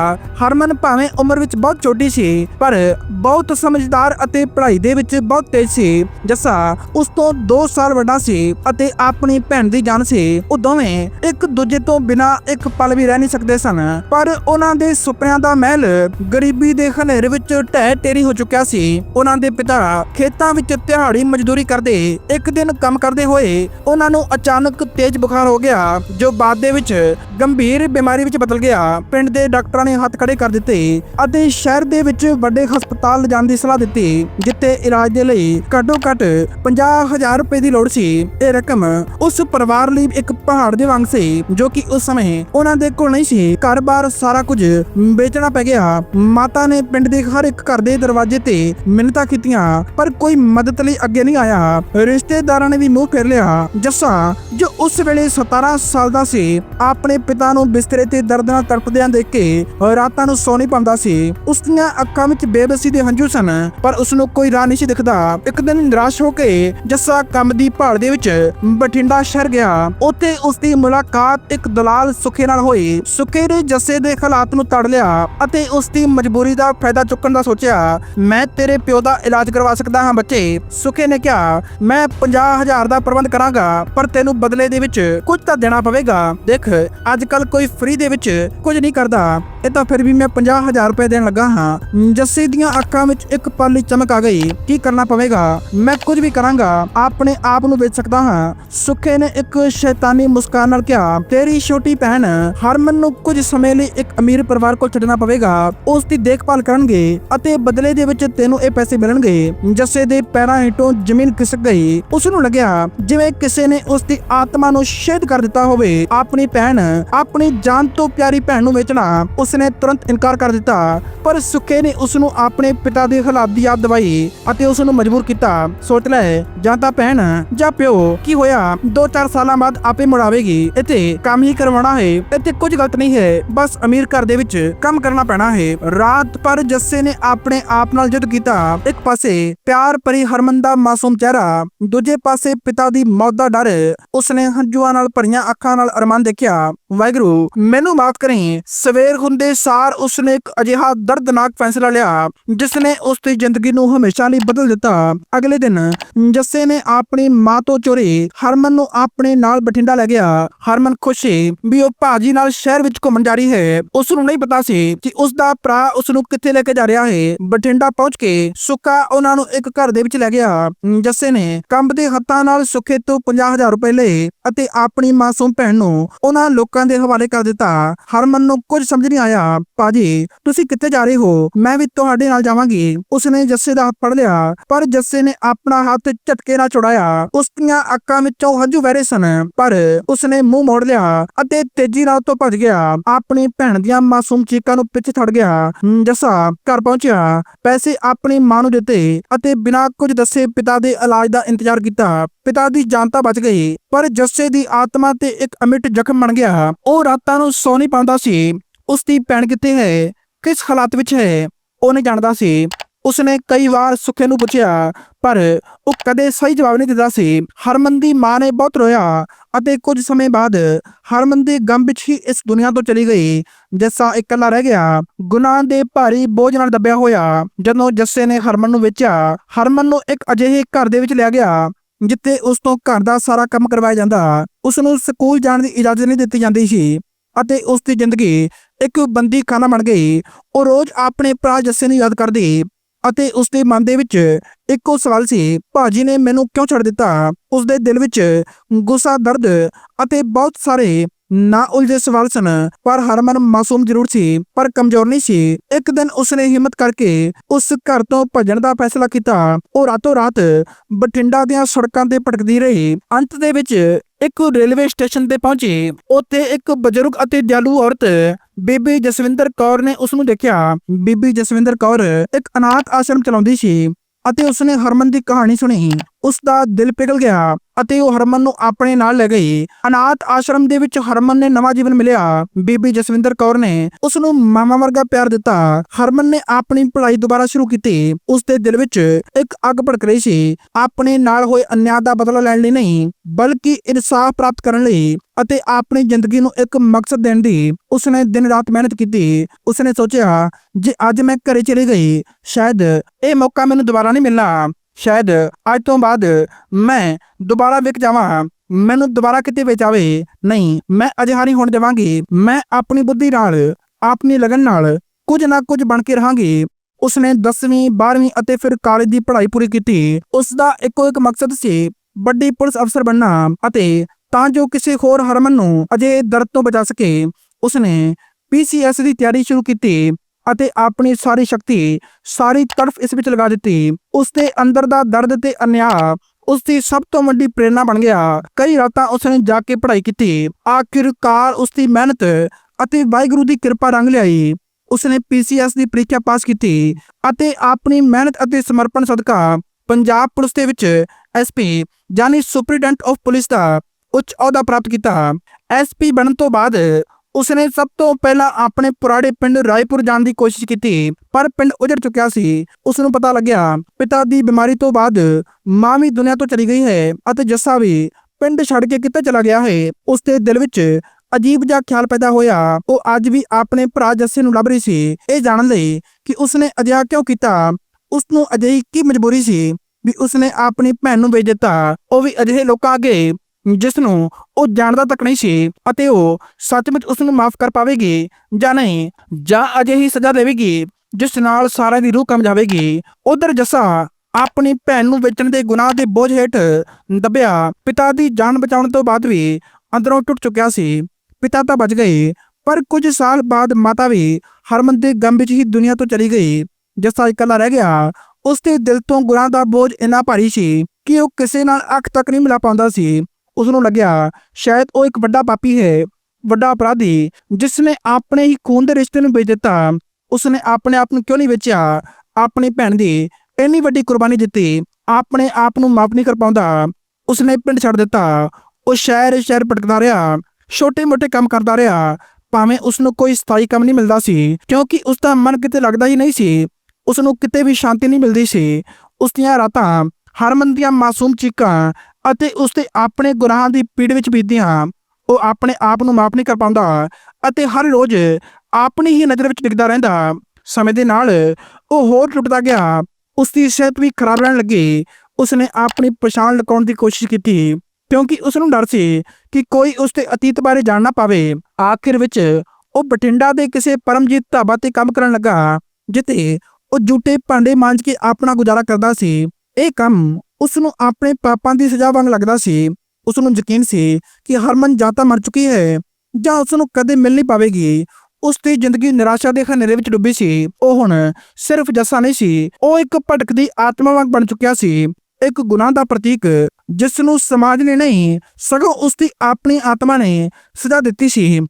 ਹਰਮਨ ਭਾਵੇਂ ਉਮਰ ਵਿੱਚ ਬਹੁਤ ਛੋਟੀ ਸੀ, ਪਰ ਬਹੁਤ ਸਮਝਦਾਰ ਅਤੇ ਪੜ੍ਹਾਈ ਦੇ ਵਿੱਚ ਬਹੁਤ ਤੇਜ਼ ਸੀ। ਜੱਸਾ ਉਸ ਤੋਂ 2 ਸਾਲ ਵੱਡਾ ਸੀ ਅਤੇ ਆਪਣੀ ਭੈਣ ਦੀ ਜਾਨ ਸੀ। ਉਹ ਦੋਵੇਂ ਇੱਕ ਦੂਜੇ ਤੋਂ ਬਿਨਾਂ ਇੱਕ ਪਲ ਵੀ ਰਹਿ ਨਹੀਂ ਸਕਦੇ ਸਨ। ਪਰ ਉਹਨਾਂ ਦੇ ਸੁਪਨਿਆਂ ਦਾ ਮਹਿਲ ਗਰੀਬੀ ਦੇ ਹਨੇਰੇ ਵਿੱਚ ਢਹਿ ਢੇਰੀ ਹੋ ਚੁੱਕਿਆ ਸੀ। ਉਹਨਾਂ ਦੇ ਪਿਤਾ ਖੇਤਾਂ ਵਿੱਚ ਦਿਹਾੜੀ ਮਜ਼ਦੂਰੀ ਕਰਦੇ, ਇੱਕ ਦਿਨ ਕੰਮ ਕਰਦੇ ਹੋਏ ਉਹਨਾਂ ਨੂੰ ਅਚਾਨਕ ਤੇਜ਼ ਬੁਖਾਰ ਹੋ ਗਿਆ, ਜੋ ਬਾਅਦ ਦੇ ਵਿੱਚ ਗੰਭੀਰ ਬਿਮਾਰੀ ਵਿੱਚ ਬਦਲ ਗਿਆ। ਪਿੰਡ ਦੇ ਡਾਕਟਰਾਂ ਨੇ ਹੱਥ ਖੜੇ ਕਰ ਦਿੱਤੇ ਅਤੇ ਸ਼ਹਿਰ ਦੇ ਵਿੱਚ ਵੱਡੇ ਹਸਪਤਾਲ ਲਿਜਾਣ ਦੀ ਸਲਾਹ ਦਿੱਤੀ, ਜਿੱਥੇ ਇਲਾਜ ਦੇ ਲਈ ਘੱਟੋ ਘੱਟ 50000 ਰੁਪਏ ਦੀ ਲੋੜ ਸੀ। ਇਹ ਰਕਮ ਉਸ ਪਰਿਵਾਰ ਲਈ ਇੱਕ ਪਹਾੜ ਦੇ ਵਾਂਗ ਸੀ। ਜੋ ਕਿ ਉਸ ਸਮੇਂ ਉਹਨਾਂ ਦੇ ਕੋਲ ਨਹੀਂ ਸੀ। ਘਰ-ਬਾਰ ਸਾਰਾ ਕੁਝ ਵੇਚਣਾ ਪੈ ਗਿਆ। ਮਾਤਾ ਨੇ ਪਿੰਡ ਦੇ ਹਰ ਇੱਕ ਘਰ ਦੇ ਦਰਵਾਜ਼ੇ ਤੇ ਮਿੰਨਤਾਂ ਕੀਤੀਆਂ, ਪਰ ਕੋਈ ਮਦਦ ਲਈ ਅੱਗੇ ਨਹੀਂ ਆਇਆ। ਰਿਸ਼ਤੇਦਾਰਾਂ ਨੇ ਵੀ ਮੂੰਹ ਫੇਰ ਲਿਆ। ਜੱਸਾ, ਜੋ ਉਸ ਵੇਲੇ 17 ਸਾਲ ਦਾ ਸੀ, ਆਪਣੇ ਪਿਤਾ ਨੂੰ ਬਿਸਤਰੇ ਤੇ ਦਰਦ ਨਾਲ ਤੜਪਦਿਆਂ ਦੇਖ ਕੇ ਰਾਤਾਂ ਨੂੰ ਸੌ ਨਹੀਂ ਪਾਉਂਦਾ ਸੀ। ਉਸ ਦੀਆਂ ਅੱਖਾਂ ਵਿੱਚ ਬੇਬਸੀ ਦੇ ਹੰਝੂ ਸਨ, ਪਰ ਉਸ ਨੂੰ ਕੋਈ ਰਾਹ ਨਹੀਂ ਸੀ ਦਿਖਦਾ। ਇੱਕ ਦਿਨ ਨਿਰਾਸ਼ ਹੋ ਕੇ ਜੱਸਾ ਕੰਮ ਦੀ ਭਾਲ ਦੇ ਵਿੱਚ ਬਠਿੰਡਾ ਸ਼ਹਿਰ ਗਿਆ। ਉੱਥੇ ਉਸ ਦੀ ਮੁਲਾਕਾਤ ਇੱਕ ਦਲਾਲ ਸੁਖੇ ਨਾਲ ਹੋਈ, ਸੁਖੇ ਨੇ ਜੱਸੇ ਦੇ ਹਾਲਾਤ ਨੂੰ ਤੜ ਲਿਆ ਅਤੇ ਉਸ ਦੀ ਮਜਬੂਰੀ ਦਾ ਫਾਇਦਾ ਚੁੱਕਣ ਦਾ ਸੋਚਿਆ, ਮੈਂ ਤੇਰੇ ਪਿਓ ਦਾ ਇਲਾਜ ਕਰਵਾ ਸਕਦਾ ਹਾਂ ਬੱਚੇ। ਸੁਖੇ ਨੇ ਕਿਹਾ, ਮੈਂ 50000 ਦਾ ਪ੍ਰਬੰਧ ਕਰਾਂਗਾ, ਪਰ ਤੈਨੂੰ ਬਦਲੇ ਦੇ ਵਿੱਚ ਕੁਝ ਤਾਂ ਦੇਣਾ ਪਵੇਗਾ। ਦੇਖ ਅੱਜ ਕੱਲ ਕੋਈ ਫ੍ਰੀ ਦੇ ਵਿੱਚ ਕੁਝ ਨਹੀਂ ਕਰਦਾ। ਇਹ ਤਾਂ ਫਿਰ ਵੀ ਮੈਂ 50000 ਰੁਪਏ ਦੇਣ ਲੱਗਾ ਹਾਂ। ਜੱਸੇ ਦੀਆਂ ਅੱਖਾਂ ਵਿੱਚ ਇੱਕ ਪਾਲੀ ਚਮਕ ਆ ਗਈ। ਕੀ ਕਰਨਾ ਪਵੇਗਾ? ਮੈਂ ਕੁਝ ਵੀ ਕਰਾਂਗਾ, ਆਪਣੇ ਆਪ ਨੂੰ ਵੇਚ ਸਕਦਾ ਹਾਂ। ਸੁਖੇ ਨੇ ਇੱਕ ਸ਼ੈਤਾਨੀ ਮੁਸਕਾਨ ਨਾਲ ਕਿਹਾ ਤੇਰੀ ਛੋਟੀ ਭੈਣ ਹਰਮਨ ਨੂੰ ਕੁਝ ਸਮੇਂ ਲਈ ਇੱਕ ਅਮੀਰ ਪਰਿਵਾਰ ਕੋਲ ਛੱਡਣਾ ਪਵੇਗਾ। ਉਸ ਦੀ ਦੇਖਭਾਲ ਕਰਨਗੇ ਅਤੇ ਬਦਲੇ ਦੇ ਵਿੱਚ ਤੈਨੂੰ ਇਹ ਪੈਸੇ ਮਿਲਣਗੇ। ਜੱਸੇ ਦੇ ਪੈਰਾਂ ਹੇਠੋਂ ਜ਼ਮੀਨ ਖਿਸਕ ਗਈ। ਉਸ ਨੂੰ ਲੱਗਿਆ, ਜਿਵੇਂ ਕਿਸੇ ਨੇ ਉਸ ਦੀ ਆਤਮਾ ਨੂੰ ਸ਼ਹੀਦ ਕਰ ਦਿੱਤਾ ਹੋਵੇ। ਆਪਣੀ ਭੈਣ, ਆਪਣੀ ਜਾਨ ਤੋਂ ਪਿਆਰੀ ਭੈਣ ਨੂੰ ਵੇਚਣਾ, ਉਸਨੇ ਤੁਰੰਤ ਇਨਕਾਰ ਕਰ ਦਿੱਤਾ। ਪਰ ਸੁੱਕੇ ਨੇ ਉਸ ਨੂੰ ਆਪਣੇ ਪਿਤਾ ਦੇ ਹਾਲਾਤ ਦੀ ਯਾਦ ਦਿਵਾਈ ਅਤੇ ਉਸ ਨੂੰ ਮਜਬੂਰ ਕੀਤਾ। ਸੋਚ ਲੈ, ਜਾਂ ਤਾਂ ਭੈਣ ਜਾਂ ਪਿਓ, ਕੀ ਹੋਇਆ? 2-4 ਸਾਲਾਂ ਬਾਅਦ ਆਪੇ ਮੁੜਾਵੇਗੀ ਇੱਥੇ ਕੰਮ ਹੀ ਕਰਵਾਉਣਾ ਹੈ, ਇੱਥੇ ਕੁਝ ਗਲਤ ਨਹੀਂ ਹੈ। ਬਸ ਅਮੀਰ ਘਰ ਦੇ ਵਿੱਚ ਕੰਮ ਕਰਨਾ ਪੈਣਾ ਹੈ। ਰਾਤ ਪਰ ਜੱਸੇ ਨੇ ਆਪਣੇ ਆਪ ਨਾਲ ਜਿੱਦ ਕੀਤਾ। ਇੱਕ ਪਾਸੇ ਪਿਆਰ ਭਰੀ ਹਰਮਨ ਦਾ ਮਾਸੂਮ ਚਿਹਰਾ, ਦੂਜੇ ਪਾਸੇ ਪਿਤਾ ਦੀ ਮੌਤ ਦਾ ਡਰ। ਉਸਨੇ ਹੰਝੂਆਂ ਨਾਲ ਭਰੀਆਂ ਅੱਖਾਂ ਨਾਲ ਅਰਮਾਨ ਦੇਖਿਆ। ਵਾਹਿਗੁਰੂ, ਮੈਨੂੰ ਮਾਫ ਕਰੀ। ਸਵੇਰ ਹੁੰਦੇ ਸਾਰ ਉਸਨੇ ਇੱਕ ਅਜਿਹਾ ਦਰਦਨਾਕ ਫੈਸਲਾ ਲਿਆ ਜਿਸ ਨੇ ਉਸ ਦੀ ਜ਼ਿੰਦਗੀ ਨੂੰ ਹਮੇਸ਼ਾ ਲਈ ਬਦਲ ਦਿੱਤਾ। ਅਗਲੇ ਦਿਨ ਜੱਸੇ ਨੇ ਆਪਣੀ ਮਾਂ ਤੋਂ ਚੋਰੀ, ਹਰਮਨ ਨੂੰ ਆਪਣੇ ਨਾਲ ਬਠਿੰਡਾ ਲੈ ਗਿਆ। ਹਰਮਨ ਖੁਸ਼ ਸੀ ਵੀ ਉਹ ਭਾਜੀ ਨਾਲ ਸ਼ਹਿਰ ਵਿੱਚ ਘੁੰਮਣ ਜਾ ਰਹੀ ਹੈ। ਉਸ ਨੂੰ ਨਹੀਂ ਪਤਾ ਸੀ ਕਿ ਉਸ ਦਾ ਭਰਾ ਉਸ ਨੂੰ ਕਿੱਥੇ ਲੈ ਕੇ ਜਾ ਰਿਹਾ ਹੈ। ਬਠਿੰਡਾ ਪਹੁੰਚ ਕੇ ਸੁੱਕਾ ਉਹਨਾਂ ਨੂੰ ਇੱਕ ਘਰ ਦੇ ਵਿੱਚ ਲੈ ਗਿਆ। ਜੱਸੇ ਨੇ ਕੰਬਦੇ ਹੱਥਾਂ ਨਾਲ ਸੁੱਖੇ ਤੋਂ 50000 ਰੁਪਏ ਲਏ ਅਤੇ ਆਪਣੀ ਮਾਸੂਮ ਭੈਣ ਨੂੰ ਉਹਨਾਂ ਲੋਕਾਂ ਦੇ ਹਵਾਲੇ ਕਰ ਦਿੱਤਾ। ਹਰਮਨ ਨੂੰ ਕੁਝ ਸਮਝ ਨਹੀਂ ਆਇਆ, ਭਾਜੀ, ਤੁਸੀਂ ਕਿੱਥੇ ਜਾ ਰਹੇ ਹੋ? ਮੈਂ ਵੀ ਤੁਹਾਡੇ ਨਾਲ ਜਾਵਾਂਗੀ। ਉਸਨੇ ਜੱਸੇ ਦਾ ਹੱਥ ਫੜ ਲਿਆ, ਪਰ ਜੱਸੇ ਨੇ ਆਪਣਾ ਹੱਥ ਝਟਕੇ ਨਾਲ ਛੁਡਾਇਆ। ਉਸ ਦੀਆਂ ਅੱਖਾਂ ਵਿੱਚੋਂ ਹੰਝੂ ਵਹਿ ਰਹੇ ਸਨ, ਪਰ ਉਸਨੇ ਮੂੰਹ ਮੋੜ ਲਿਆ ਅਤੇ ਤੇਜ਼ੀ ਨਾਲ ਤੋਂ ਭੱਜ ਗਿਆ। ਆਪਣੀ ਭੈਣ ਦੀਆਂ ਮਾਸੂਮ ਚੀਕਾਂ ਨੂੰ ਪਿੱਛੇ ਛੱਡ ਗਿਆ। ਜੱਸਾ, ਘਰ ਪਹੁੰਚਿਆ। ਪੈਸੇ ਆਪਣੀ ਮਾਂ ਨੂੰ ਦਿੱਤੇ ਅਤੇ ਬਿਨਾਂ ਕੁਝ ਦੱਸੇ ਪਿਤਾ ਦੇ ਇਲਾਜ ਦਾ ਇੰਤਜ਼ਾਰ ਕੀਤਾ। ਪਿਤਾ ਦੀ ਜਾਨ ਤਾਂ ਬਚ ਗਈ, ਪਰ ਜੱਸੇ ਦੀ ਆਤਮਾ ਤੇ ਇੱਕ ਅਮਿਟ ਜ਼ਖਮ ਬਣ ਗਿਆ। ਉਹ ਰਾਤਾਂ ਨੂੰ ਸੌ ਨਹੀਂ ਪਾਉਂਦਾ ਸੀ। ਉਸ ਦੀ ਭੈਣ ਕਿੱਥੇ ਹੈ? ਕਿਸ ਹਾਲਾਤ ਵਿੱਚ ਹੈ? ਉਹ ਨਹੀਂ ਜਾਣਦਾ ਸੀ। ਉਸਨੇ ਕਈ ਵਾਰ ਸੁਖੇ ਨੂੰ ਪੁੱਛਿਆ, ਪਰ ਉਹ ਕਦੇ ਸਹੀ ਜਵਾਬ ਨਹੀਂ ਦਿੰਦਾ ਸੀ। ਹਰਮਨ ਦੀ ਮਾਂ ਨੇ ਬਹੁਤ ਰੋਇਆ ਅਤੇ ਕੁਝ ਸਮੇਂ ਬਾਅਦ ਹਰਮਨ ਦੇ ਗਮ ਵਿੱਚ ਹੀ ਇਸ ਦੁਨੀਆ ਤੋਂ ਚਲੀ ਗਈ, ਜੱਸਾ ਇਕੱਲਾ ਰਹਿ ਗਿਆ। ਗੁਨਾਹ ਦੇ ਭਾਰੀ ਬੋਝ ਨਾਲ ਦੱਬਿਆ ਹੋਇਆ, ਜਦੋਂ ਜੱਸੇ ਨੇ ਹਰਮਨ ਨੂੰ ਵੇਚਿਆ, ਹਰਮਨ ਨੂੰ ਇੱਕ ਅਜਿਹੇ ਘਰ ਦੇ ਵਿੱਚ ਲਿਆ ਗਿਆ, ਜਿੱਥੇ ਉਸ ਤੋਂ ਘਰ ਦਾ ਸਾਰਾ ਕੰਮ ਕਰਵਾਇਆ ਜਾਂਦਾ। ਉਸ ਨੂੰ ਸਕੂਲ ਜਾਣ ਦੀ ਇਜਾਜ਼ਤ ਨਹੀਂ ਦਿੱਤੀ ਜਾਂਦੀ ਸੀ ਅਤੇ ਉਸ ਦੀ ਜ਼ਿੰਦਗੀ ਇੱਕ ਬੰਦੀ ਖਾਨਾ ਬਣ ਗਈ। ਉਹ ਰੋਜ਼ ਆਪਣੇ ਭਰਾ ਜੱਸੇ ਨੂੰ ਯਾਦ ਕਰਦੀ। ਅਤੇ ਉਸ ਦੇ ਮਨ ਦੇ ਵਿੱਚ ਇੱਕੋ ਸਵਾਲ ਸੀ, ਭਾਜੀ ਨੇ ਮੈਨੂੰ ਕਿਉਂ ਛੱਡ ਦਿੱਤਾ? ਉਸ ਦੇ ਦਿਲ ਵਿੱਚ ਗੁੱਸਾ, ਦਰਦ ਅਤੇ ਬਹੁਤ ਸਾਰੇ ਨਾ ਉਲਝੇ ਸਵਾਲ ਸਨ, ਪਰ ਹਰਮਨ ਮਾਸੂਮ ਜ਼ਰੂਰ ਸੀ, ਪਰ ਕਮਜ਼ੋਰ ਨਹੀਂ ਸੀ। ਇੱਕ ਦਿਨ ਉਸਨੇ ਹਿੰਮਤ ਕਰਕੇ ਉਸ ਘਰ ਤੋਂ ਭੱਜਣ ਦਾ ਫੈਸਲਾ ਕੀਤਾ। ਉਹ ਰਾਤੋਂ ਰਾਤ ਬਠਿੰਡਾ ਦੀਆਂ ਸੜਕਾਂ ਤੇ ਭਟਕਦੀ ਰਹੀ। ਅੰਤ ਦੇ ਵਿੱਚ ਇੱਕ ਰੇਲਵੇ ਸਟੇਸ਼ਨ ਤੇ ਪਹੁੰਚੀ। ਉੱਥੇ ਇੱਕ ਬਜ਼ੁਰਗ ਅਤੇ ਦਿਆਲੂ ਔਰਤ, ਬੀਬੀ ਜਸਵਿੰਦਰ ਕੌਰ ਨੇ ਉਸ ਨੂੰ ਦੇਖਿਆ। ਬੀਬੀ ਜਸਵਿੰਦਰ ਕੌਰ ਇੱਕ ਅਨਾਥ ਆਸ਼ਰਮ ਚਲਾਉਂਦੀ ਸੀ ਅਤੇ ਉਸਨੇ ਹਰਮਨ ਦੀ ਕਹਾਣੀ ਸੁਣੀ। ਉਸ ਦਾ ਦਿਲ ਪਿਘਲ ਗਿਆ ਅਤੇ ਉਹ ਹਰਮਨ ਨੂੰ ਆਪਣੇ ਨਾਲ ਲੈ ਗਈ। ਅਨਾਥ ਆਸ਼ਰਮ ਦੇ ਵਿੱਚ ਹਰਮਨ ਨੇ ਨਵਾਂ ਜੀਵਨ ਮਿਲਿਆ। ਬੀਬੀ ਜਸਵਿੰਦਰ ਕੌਰ ਨੇ ਉਸ ਨੂੰ ਮਾਮਾ ਵਰਗਾ ਪਿਆਰ ਦਿੱਤਾ। ਹਰਮਨ ਨੇ ਆਪਣੀ ਪੜ੍ਹਾਈ ਦੁਬਾਰਾ ਸ਼ੁਰੂ ਕੀਤੀ। ਉਸ ਦੇ ਦਿਲ ਵਿੱਚ ਇੱਕ ਅੱਗ ਭੜਕ ਰਹੀ ਸੀ। ਆਪਣੇ ਨਾਲ ਹੋਏ ਅਨਿਆਂ ਦਾ ਬਦਲਾ ਲੈਣ ਲਈ ਨਹੀਂ, ਬਲਕਿ ਇਨਸਾਫ ਪ੍ਰਾਪਤ ਕਰਨ ਲਈ ਅਤੇ ਆਪਣੀ ਜ਼ਿੰਦਗੀ ਨੂੰ ਇੱਕ ਮਕਸਦ ਦੇਣ ਦੀ ਉਸਨੇ ਦਿਨ ਰਾਤ ਮਿਹਨਤ ਕੀਤੀ। ਉਸਨੇ ਸੋਚਿਆ, ਜੇ ਅੱਜ ਮੈਂ ਘਰੇ ਚਲੀ ਗਈ, ਸ਼ਾਇਦ ਇਹ ਮੌਕਾ ਮੈਨੂੰ ਦੁਬਾਰਾ ਨਹੀਂ ਮਿਲਣਾ। ਸ਼ਾਇਦ ਅੱਜ ਤੋਂ ਬਾਅਦ ਮੈਂ ਦੁਬਾਰਾ ਵਿਕ ਜਾਵਾਂ। ਮੈਨੂੰ ਦੁਬਾਰਾ ਕਿਤੇ ਵੇਚਾਵੇ ਨਹੀਂ, ਮੈਂ ਅਜਿਹਾ ਹੋਣ ਦੇਵਾਂਗੀ। ਮੈਂ ਆਪਣੀ ਬੁੱਧੀ ਨਾਲ, ਆਪਣੀ ਲਗਨ ਨਾਲ ਕੁਝ ਨਾ ਕੁਝ ਬਣ ਕੇ ਰਹਾਂਗੀ। ਉਸਨੇ 10ਵੀਂ 12ਵੀਂ ਅਤੇ ਫਿਰ ਕਾਲਜ ਦੀ ਪੜ੍ਹਾਈ ਪੂਰੀ ਕੀਤੀ। ਉਸ ਦਾ ਇੱਕੋ ਇੱਕ ਮਕਸਦ ਸੀ, ਵੱਡੀ ਪੁਲਿਸ ਅਫਸਰ ਬਣਨਾ ਅਤੇ ਤਾਂ ਜੋ ਕਿਸੇ ਹੋਰ ਹਰਮਨ ਨੂੰ ਅਜੇ ਦਰਦ ਤੋਂ ਬਚਾ ਸਕੇ। ਉਸਨੇ ਪੀਸੀਐਸ ਦੀ ਤਿਆਰੀ ਸ਼ੁਰੂ ਕੀਤੀ। ਅਤੇ ਆਪਣੀ ਸਾਰੀ ਸ਼ਕਤੀ ਸਾਰੀ ਤਰਫ ਇਸ ਵਿੱਚ ਲਗਾ ਦਿੱਤੀ। ਉਸ ਦੇ ਅੰਦਰ ਦਾ ਦਰਦ ਤੇ ਅਨਿਆਂ ਉਸ ਦੀ ਸਭ ਤੋਂ ਵੱਡੀ ਪ੍ਰੇਰਣਾ ਬਣ ਗਿਆ। ਕਈ ਰਾਤਾਂ ਉਸਨੇ ਜਾ ਕੇ ਪੜ੍ਹਾਈ ਕੀਤੀ। ਆਖਿਰਕਾਰ ਉਸ ਦੀ ਮਿਹਨਤ ਅਤੇ ਵਾਹਿਗੁਰੂ ਦੀ ਕਿਰਪਾ ਰੰਗ ਲਿਆਈ। ਉਸਨੇ ਪੀਸੀਐਸ ਦੀ ਪ੍ਰੀਖਿਆ ਪਾਸ ਕੀਤੀ ਅਤੇ ਆਪਣੀ ਮਿਹਨਤ ਅਤੇ ਸਮਰਪਣ ਸਦਕਾ ਪੰਜਾਬ ਪੁਲਿਸ ਦੇ ਵਿੱਚ ਐਸਪੀ ਜਾਨੀ ਸੁਪਰੀਡੈਂਟ ਆਫ ਪੁਲਿਸ ਦਾ ਉੱਚ ਅਹੁਦਾ ਪ੍ਰਾਪਤ ਕੀਤਾ। ਐਸਪੀ ਬਣਨ ਤੋਂ ਬਾਅਦ ਉਸਨੇ ਸਭ ਤੋਂ ਪਹਿਲਾਂ ਆਪਣੇ ਪੁਰਾਣੇ ਪਿੰਡ ਰਾਏਪੁਰ ਜਾਣ ਦੀ ਕੋਸ਼ਿਸ਼ ਕੀਤੀ, ਪਰ ਪਿੰਡ ਉਜੜ ਚੁੱਕਿਆ ਸੀ। ਉਸ ਨੂੰ ਪਤਾ ਲੱਗਿਆ, ਪਿਤਾ ਦੀ ਬਿਮਾਰੀ ਤੋਂ ਬਾਅਦ ਮਾਂ ਵੀ ਦੁਨੀਆ ਤੋਂ ਚਲੀ ਗਈ ਹੈ ਅਤੇ ਜੱਸਾ ਵੀ ਪਿੰਡ ਛੱਡ ਕੇ ਕਿੱਥੇ ਚਲਾ ਗਿਆ ਹੈ। ਉਸ ਦੇ ਦਿਲ ਵਿੱਚ ਅਜੀਬ ਜਿਹਾ ਖਿਆਲ ਪੈਦਾ ਹੋਇਆ। ਉਹ ਅੱਜ ਵੀ ਆਪਣੇ ਭਰਾ ਜੱਸੇ ਨੂੰ ਲੱਭ ਰਹੀ ਸੀ। ਇਹ ਜਾਣਨ ਲਈ ਕਿ ਉਸਨੇ ਅਜਿਹਾ ਕਿਉਂ ਕੀਤਾ। ਉਸ ਨੂੰ ਅਜਿਹੀ ਕੀ ਮਜਬੂਰੀ ਸੀ ਵੀ ਉਸਨੇ ਆਪਣੀ ਭੈਣ ਨੂੰ ਵੇਚ ਦਿੱਤਾ। ਉਹ ਵੀ ਅਜਿਹੇ ਲੋਕਾਂ ਅੱਗੇ ਜਿਸ ਨੂੰ ਉਹ ਜਾਣਦਾ ਤੱਕ ਨਹੀਂ ਸੀ ਅਤੇ ਉਹ ਸੱਚਮੁੱਚ ਉਸ ਨੂੰ ਮਾਫ ਕਰ ਪਾਵੇਗੀ ਜਾਂ ਨਹੀਂ, ਜਾਂ ਅਜਿਹੀ ਸਜ਼ਾ ਦੇਵੇਗੀ ਜਿਸ ਨਾਲ ਸਾਰਿਆਂ ਦੀ ਰੂਹ ਕੰਬ ਜਾਵੇਗੀ। ਉਧਰ ਜੱਸਾ ਆਪਣੀ ਭੈਣ ਨੂੰ ਵੇਚਣ ਦੇ ਗੁਨਾਹ ਦੇ ਬੋਝ ਹੇਠ ਦਬਿਆ ਪਿਤਾ ਦੀ ਜਾਨ ਬਚਾਉਣ ਤੋਂ ਬਾਅਦ ਵੀ ਅੰਦਰੋਂ ਟੁੱਟ ਚੁੱਕਿਆ ਸੀ। ਪਿਤਾ ਤਾਂ ਬਚ ਗਏ, ਪਰ ਕੁਝ ਸਾਲ ਬਾਅਦ ਮਾਤਾ ਵੀ ਹਰਮਨ ਦੇ ਗਮ ਵਿੱਚ ਹੀ ਦੁਨੀਆ ਤੋਂ ਚਲੀ ਗਈ। ਜੱਸਾ ਇਕੱਲਾ ਰਹਿ ਗਿਆ ਉਸ ਦੇ ਦਿਲ ਤੋਂ ਗੁਨਾਹ ਦਾ ਬੋਝ ਇੰਨਾ ਭਾਰੀ ਸੀ ਕਿ ਉਹ ਕਿਸੇ ਨਾਲ ਅੱਖ ਤੱਕ ਨਹੀਂ ਮਿਲਾ ਪਾਉਂਦਾ ਸੀ। ਉਸ ਨੂੰ ਲੱਗਿਆ, ਸ਼ਾਇਦ ਉਹ ਇੱਕ ਵੱਡਾ ਪਾਪੀ ਹੈ, ਵੱਡਾ ਅਪਰਾਧੀ ਜਿਸ ਨੇ ਆਪਣੇ ਹੀ ਖੂਨ ਦੇ ਰਿਸ਼ਤੇ ਨੂੰ ਵੇਚ ਦਿੱਤਾ। ਉਸ ਨੇ ਆਪਣੇ ਆਪ ਨੂੰ ਕਿਉਂ ਨਹੀਂ ਵੇਚਿਆ? ਆਪਣੀ ਭੈਣ ਦੀ ਇੰਨੀ ਵੱਡੀ ਕੁਰਬਾਨੀ ਦਿੱਤੀ, ਆਪਣੇ ਆਪ ਨੂੰ ਮਾਫ ਨਹੀਂ ਕਰ ਪਾਉਂਦਾ। ਉਸ ਨੇ ਪਿੰਡ ਛੱਡ ਦਿੱਤਾ। ਉਹ ਸ਼ਹਿਰ ਸ਼ਹਿਰ ਭਟਕਦਾ ਰਿਹਾ, ਛੋਟੇ-ਮੋਟੇ ਕੰਮ ਕਰਦਾ ਰਿਹਾ। ਭਾਵੇਂ ਉਸ ਨੂੰ ਕੋਈ ਸਥਾਈ ਕੰਮ ਨਹੀਂ ਮਿਲਦਾ ਸੀ, ਕਿਉਂਕਿ ਉਸ ਦਾ ਮਨ ਕਿਤੇ ਲੱਗਦਾ ਹੀ ਨਹੀਂ ਸੀ। ਉਸ ਨੂੰ ਕਿਤੇ ਵੀ ਸ਼ਾਂਤੀ ਨਹੀਂ ਮਿਲਦੀ ਸੀ। ਉਸ ਦੀਆਂ ਰਾਤਾਂ, ਹਰਮਨ ਦੀਆਂ ਮਾਸੂਮ ਚੀਕਾਂ ਅਤੇ ਉਸ ਦੇ ਆਪਣੇ ਗੁਨਾਹਾਂ ਦੀ ਪੀੜ ਵਿੱਚ ਬੀਤਦੀਆਂ ਉਹ ਆਪਣੇ ਆਪ ਨੂੰ ਮਾਫ ਨਹੀਂ ਕਰ ਪਾਉਂਦਾ ਅਤੇ ਹਰ ਰੋਜ਼ ਆਪਣੀ ਹੀ ਨਜ਼ਰ ਵਿੱਚ ਡਿੱਗਦਾ ਰਹਿੰਦਾ। ਸਮੇਂ ਦੇ ਨਾਲ ਉਹ ਹੋਰ ਟੁੱਟਦਾ ਗਿਆ। ਉਸ ਦੀ ਸਿਹਤ ਵੀ ਖਰਾਬ ਰਹਿਣ ਲੱਗੀ। ਉਸ ਨੇ ਆਪਣੀ ਪਛਾਣ ਲੁਕਾਉਣ ਦੀ ਕੋਸ਼ਿਸ਼ ਕੀਤੀ ਕਿਉਂਕਿ ਉਸ ਨੂੰ ਡਰ ਸੀ ਕਿ ਕੋਈ ਉਸ ਦੇ ਅਤੀਤ ਬਾਰੇ ਜਾਣ ਨਾ ਪਾਵੇ। ਆਖਿਰ ਵਿੱਚ ਉਹ ਬਠਿੰਡਾ ਦੇ ਕਿਸੇ ਪਰਮਜੀਤ ਢਾਬਾ ਤੇ ਕੰਮ ਕਰਨ ਲੱਗਾ, ਜਿੱਥੇ ਉਹ ਜੂਟੇ ਭਾਂਡੇ ਮਾਂਜ ਕੇ ਆਪਣਾ ਗੁਜ਼ਾਰਾ ਕਰਦਾ ਸੀ। ਇਹ ਕੰਮ ਉਸ ਨੂੰ ਆਪਣੇ ਪਾਪਾਂ ਦੀ ਸਜ਼ਾ ਵਾਂਗ ਲੱਗਦਾ ਸੀ। ਉਸ ਨੂੰ ਯਕੀਨ ਸੀ ਕਿ ਹਰਮਨ ਜਾਂ ਤਾਂ ਮਰ ਚੁੱਕੀ ਹੈ ਜਾਂ ਉਸ ਨੂੰ ਕਦੇ ਮਿਲ ਨਹੀਂ ਪਾਵੇਗੀ। ਉਸ ਦੀ ਜ਼ਿੰਦਗੀ ਨਿਰਾਸ਼ਾ ਦੇ ਹਨੇਰੇ ਵਿੱਚ ਡੁੱਬੀ ਸੀ। ਉਹ ਹੁਣ ਸਿਰਫ ਜੱਸਾ ਨਹੀਂ ਸੀ, ਉਹ ਇੱਕ ਭਟਕਦੀ ਆਤਮਾ ਵਾਂਗ ਬਣ ਚੁੱਕਿਆ ਸੀ। ਇੱਕ ਗੁਨਾਹ ਦਾ ਪ੍ਰਤੀਕ ਜਿਸ ਨੂੰ ਸਮਾਜ ਨੇ ਨਹੀਂ, ਸਗੋਂ ਉਸ ਦੀ ਆਪਣੀ ਆਤਮਾ ਨੇ ਸਜ਼ਾ ਦਿੱਤੀ ਸੀ।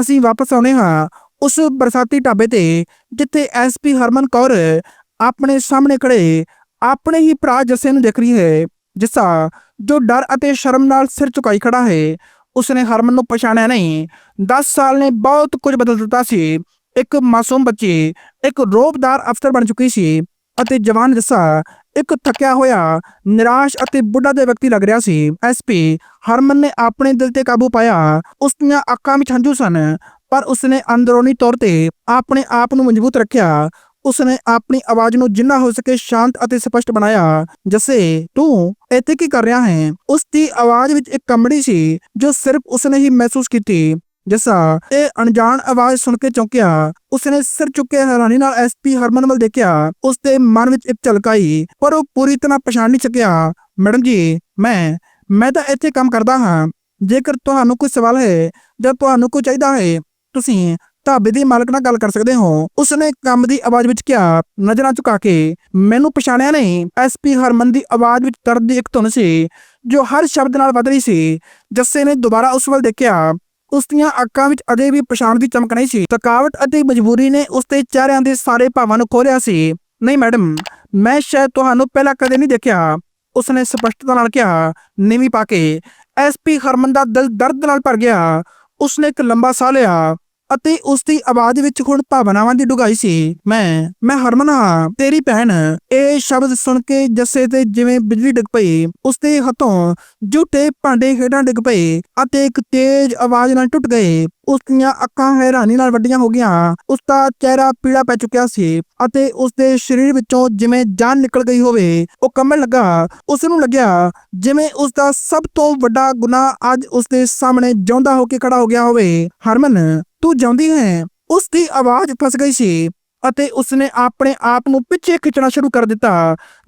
ਅਸੀਂ ਵਾਪਸ ਆਉਨੇ ਹਾਂ ਉਸ ਬਰਸਾਤੀ ਢਾਬੇ ਤੇ, ਜਿੱਥੇ ਐਸਪੀ ਹਰਮਨ ਕੌਰ ਆਪਣੇ ਸਾਹਮਣੇ ਖੜੇ ਆਪਣੇ ਹੀ ਭਰਾ ਜੱਸੇ ਨੂੰ ਦੇਖ ਰਹੀ ਹੈ, ਜਿਸਾ ਜੋ ਡਰ ਅਤੇ ਸ਼ਰਮ ਨਾਲ ਸਿਰ ਝੁਕਾਈ ਖੜਾ ਹੈ। ਉਸਨੇ ਹਰਮਨ ਨੂੰ ਪਛਾਣਿਆ ਨਹੀਂ। 10 ਸਾਲ ਨੇ ਬਹੁਤ ਕੁਝ ਬਦਲ ਦਿੱਤਾ ਸੀ। ਇੱਕ ਮਾਸੂਮ ਬੱਚੀ, ਇੱਕ ਰੋਬਦਾਰ ਅਫਸਰ ਬਣ ਚੁੱਕੀ ਸੀ ਅਤੇ ਜਵਾਨ ਜੱਸਾ ਇੱਕ ਥੱਕਿਆ ਹੋਇਆ, ਨਿਰਾਸ਼ ਅਤੇ ਬੁੱਢਾ ਦੇ ਵਿਅਕਤੀ ਲੱਗ ਰਿਹਾ ਸੀ। ਐਸਪੀ ਹਰਮਨ ਨੇ ਆਪਣੇ ਦਿਲ ਤੇ ਕਾਬੂ ਪਾਇਆ। ਉਸ ਦੀਆਂ ਅੱਖਾਂ ਵਿੱਚ ਹੰਝੂ ਸਨ, ਪਰ ਉਸਨੇ ਅੰਦਰੂਨੀ ਤੌਰ ਤੇ ਆਪਣੇ ਆਪ ਨੂੰ ਮਜ਼ਬੂਤ ਰੱਖਿਆ। ਉਸਨੇ ਆਪਣੀ ਆਵਾਜ਼ ਨੂੰ ਜਿੰਨਾ ਹੋ ਸਕੇ ਸ਼ਾਂਤ ਅਤੇ ਸਪਸ਼ਟ ਬਣਾਇਆ, ਜੱਸੇ, ਤੂੰ ਇੱਥੇ ਕੀ ਕਰ ਰਿਹਾ ਹੈ? ਉਸ ਦੀ ਆਵਾਜ਼ ਵਿੱਚ ਇੱਕ ਕੰਬੜੀ ਸੀ, ਜੋ ਸਿਰਫ ਉਸਨੇ ਹੀ ਮਹਿਸੂਸ ਕੀਤੀ। ਜੱਸਾ, ਇਹ ਅਣਜਾਣ ਆਵਾਜ਼ ਸੁਣ ਕੇ ਚੌਂਕਿਆ। ਉਸਨੇ ਸਿਰ ਚੁੱਕੇ ਹੈਰਾਨੀ ਨਾਲ ਐਸਪੀ ਹਰਮਨ ਵੱਲ ਦੇਖਿਆ। ਉਸ ਦੇ ਮਨ ਵਿੱਚ ਇੱਕ ਝਲਕ ਆਈ, ਪਰ ਉਹ ਪੂਰੀ ਤਰ੍ਹਾਂ ਪਛਾਣ ਨਹੀਂ ਸਕਿਆ। ਮੈਡਮ ਜੀ, ਮੈਂ ਮੈਂ ਤਾਂ ਇੱਥੇ ਕੰਮ ਕਰਦਾ ਹਾਂ। ਜੇਕਰ ਤੁਹਾਨੂੰ ਕੋਈ ਸਵਾਲ ਹੈ ਜਾਂ ਤੁਹਾਨੂੰ ਕੋਈ ਚਾਹੀਦਾ ਹੈ, ਤੁਸੀਂ ਢਾਬੇ ਦੇ ਮਾਲਕ ਨਾਲ ਗੱਲ ਕਰ ਸਕਦੇ ਹੋ। ਉਸਨੇ ਕੰਮ ਦੀ ਆਵਾਜ਼ ਵਿੱਚ ਕਿਹਾ, ਨਜ਼ਰਾਂ ਝੁਕਾ ਕੇ, ਮੈਨੂੰ ਪਛਾਣਿਆ ਨਹੀਂ। ਐਸਪੀ ਹਰਮਨ ਦੀ ਆਵਾਜ਼ ਵਿੱਚ ਦਰਦ ਦੀ ਇੱਕ ਧੁਨ ਸੀ, ਜੋ ਹਰ ਸ਼ਬਦ ਨਾਲ ਵੱਧ ਰਹੀ ਸੀ। ਜੱਸੇ ਨੇ ਦੁਬਾਰਾ ਉਸ ਵੱਲ ਦੇਖਿਆ। ਉਸ ਦੀਆਂ ਅੱਖਾਂ ਵਿੱਚ ਅਜੇ ਵੀ ਪਛਾਣ ਦੀ ਚਮਕ ਨਹੀਂ ਸੀ। ਥਕਾਵਟ ਅਤੇ ਮਜਬੂਰੀ ਨੇ ਉਸ ਦੇ ਚਿਹਰਿਆਂ ਦੇ ਸਾਰੇ ਭਾਵਾਂ ਨੂੰ ਖੋਲਿਆ ਸੀ। ਨਹੀਂ ਮੈਡਮ, ਮੈਂ ਸ਼ਾਇਦ ਤੁਹਾਨੂੰ ਪਹਿਲਾਂ ਕਦੇ ਨਹੀਂ ਦੇਖਿਆ। ਉਸਨੇ ਸਪਸ਼ਟਤਾ ਨਾਲ ਕਿਹਾ, ਨੀਵੀਂ ਪਾ ਕੇ। ਐਸਪੀ ਹਰਮਨ ਦਾ ਦਿਲ ਦਰਦ ਨਾਲ ਭਰ ਗਿਆ। ਉਸਨੇ ਇੱਕ ਲੰਬਾ ਸਾਹ ਲਿਆ। ਅਤੇ ਉਸ ਦੀ ਆਵਾਜ਼ ਵਿੱਚ ਹੁਣ ਭਾਵਨਾਵਾਂ ਦੀ ਡੁਗਾਈ ਸੀ। ਮੈਂ ਮੈਂ ਹਰਮਨ ਹਾਂ, ਤੇਰੀ ਭੈਣ। ਇਹ ਸ਼ਬਦ ਸੁਣ ਕੇ ਜੱਸੇ ਤੇ ਜਿਵੇਂ ਬਿਜਲੀ ਡਿੱਗ ਪਈ ਉਸ ਦੇ ਹੱਥੋਂ ਝੂਠੇ ਭਾਂਡੇ ਖੇਡਾਂ ਡਿੱਗ ਪਏ ਅਤੇ ਇੱਕ ਤੇਜ਼ ਆਵਾਜ਼ ਨਾਲ ਟੁੱਟ ਗਏ। ਉਸ ਦੀਆਂ ਅੱਖਾਂ ਹੈਰਾਨੀ ਨਾਲ ਵੱਡੀਆਂ ਹੋ ਗਈਆਂ। ਉਸ ਦਾ ਚਿਹਰਾ ਪੀਲਾ ਪੈ ਚੁੱਕਿਆ ਸੀ ਅਤੇ ਉਸ ਦੇ ਸਰੀਰ ਵਿੱਚੋਂ ਜਿਵੇਂ ਜਾਨ ਨਿਕਲ ਗਈ ਹੋਵੇ, ਉਹ ਕੰਬਣ ਲੱਗਾ। ਉਸ ਨੂੰ ਲੱਗਿਆ ਜਿਵੇਂ ਉਸ ਦਾ ਸਭ ਤੋਂ ਵੱਡਾ ਗੁਨਾਹ ਅੱਜ ਉਸ ਦੇ ਸਾਹਮਣੇ ਜਿਉਂਦਾ ਹੋ ਕੇ ਖੜਾ ਹੋ ਗਿਆ ਹੋਵੇ। ਹਰਮਨ ਤੂੰ ਜਾਂਦੀ ਹੈ। ਉਸ ਦੀ ਆਵਾਜ਼ ਫਸ ਗਈ ਸੀ ਅਤੇ ਉਸਨੇ ਆਪਣੇ ਆਪ ਨੂੰ ਪਿੱਛੇ ਖਿੱਚਣਾ ਸ਼ੁਰੂ ਕਰ ਦਿੱਤਾ।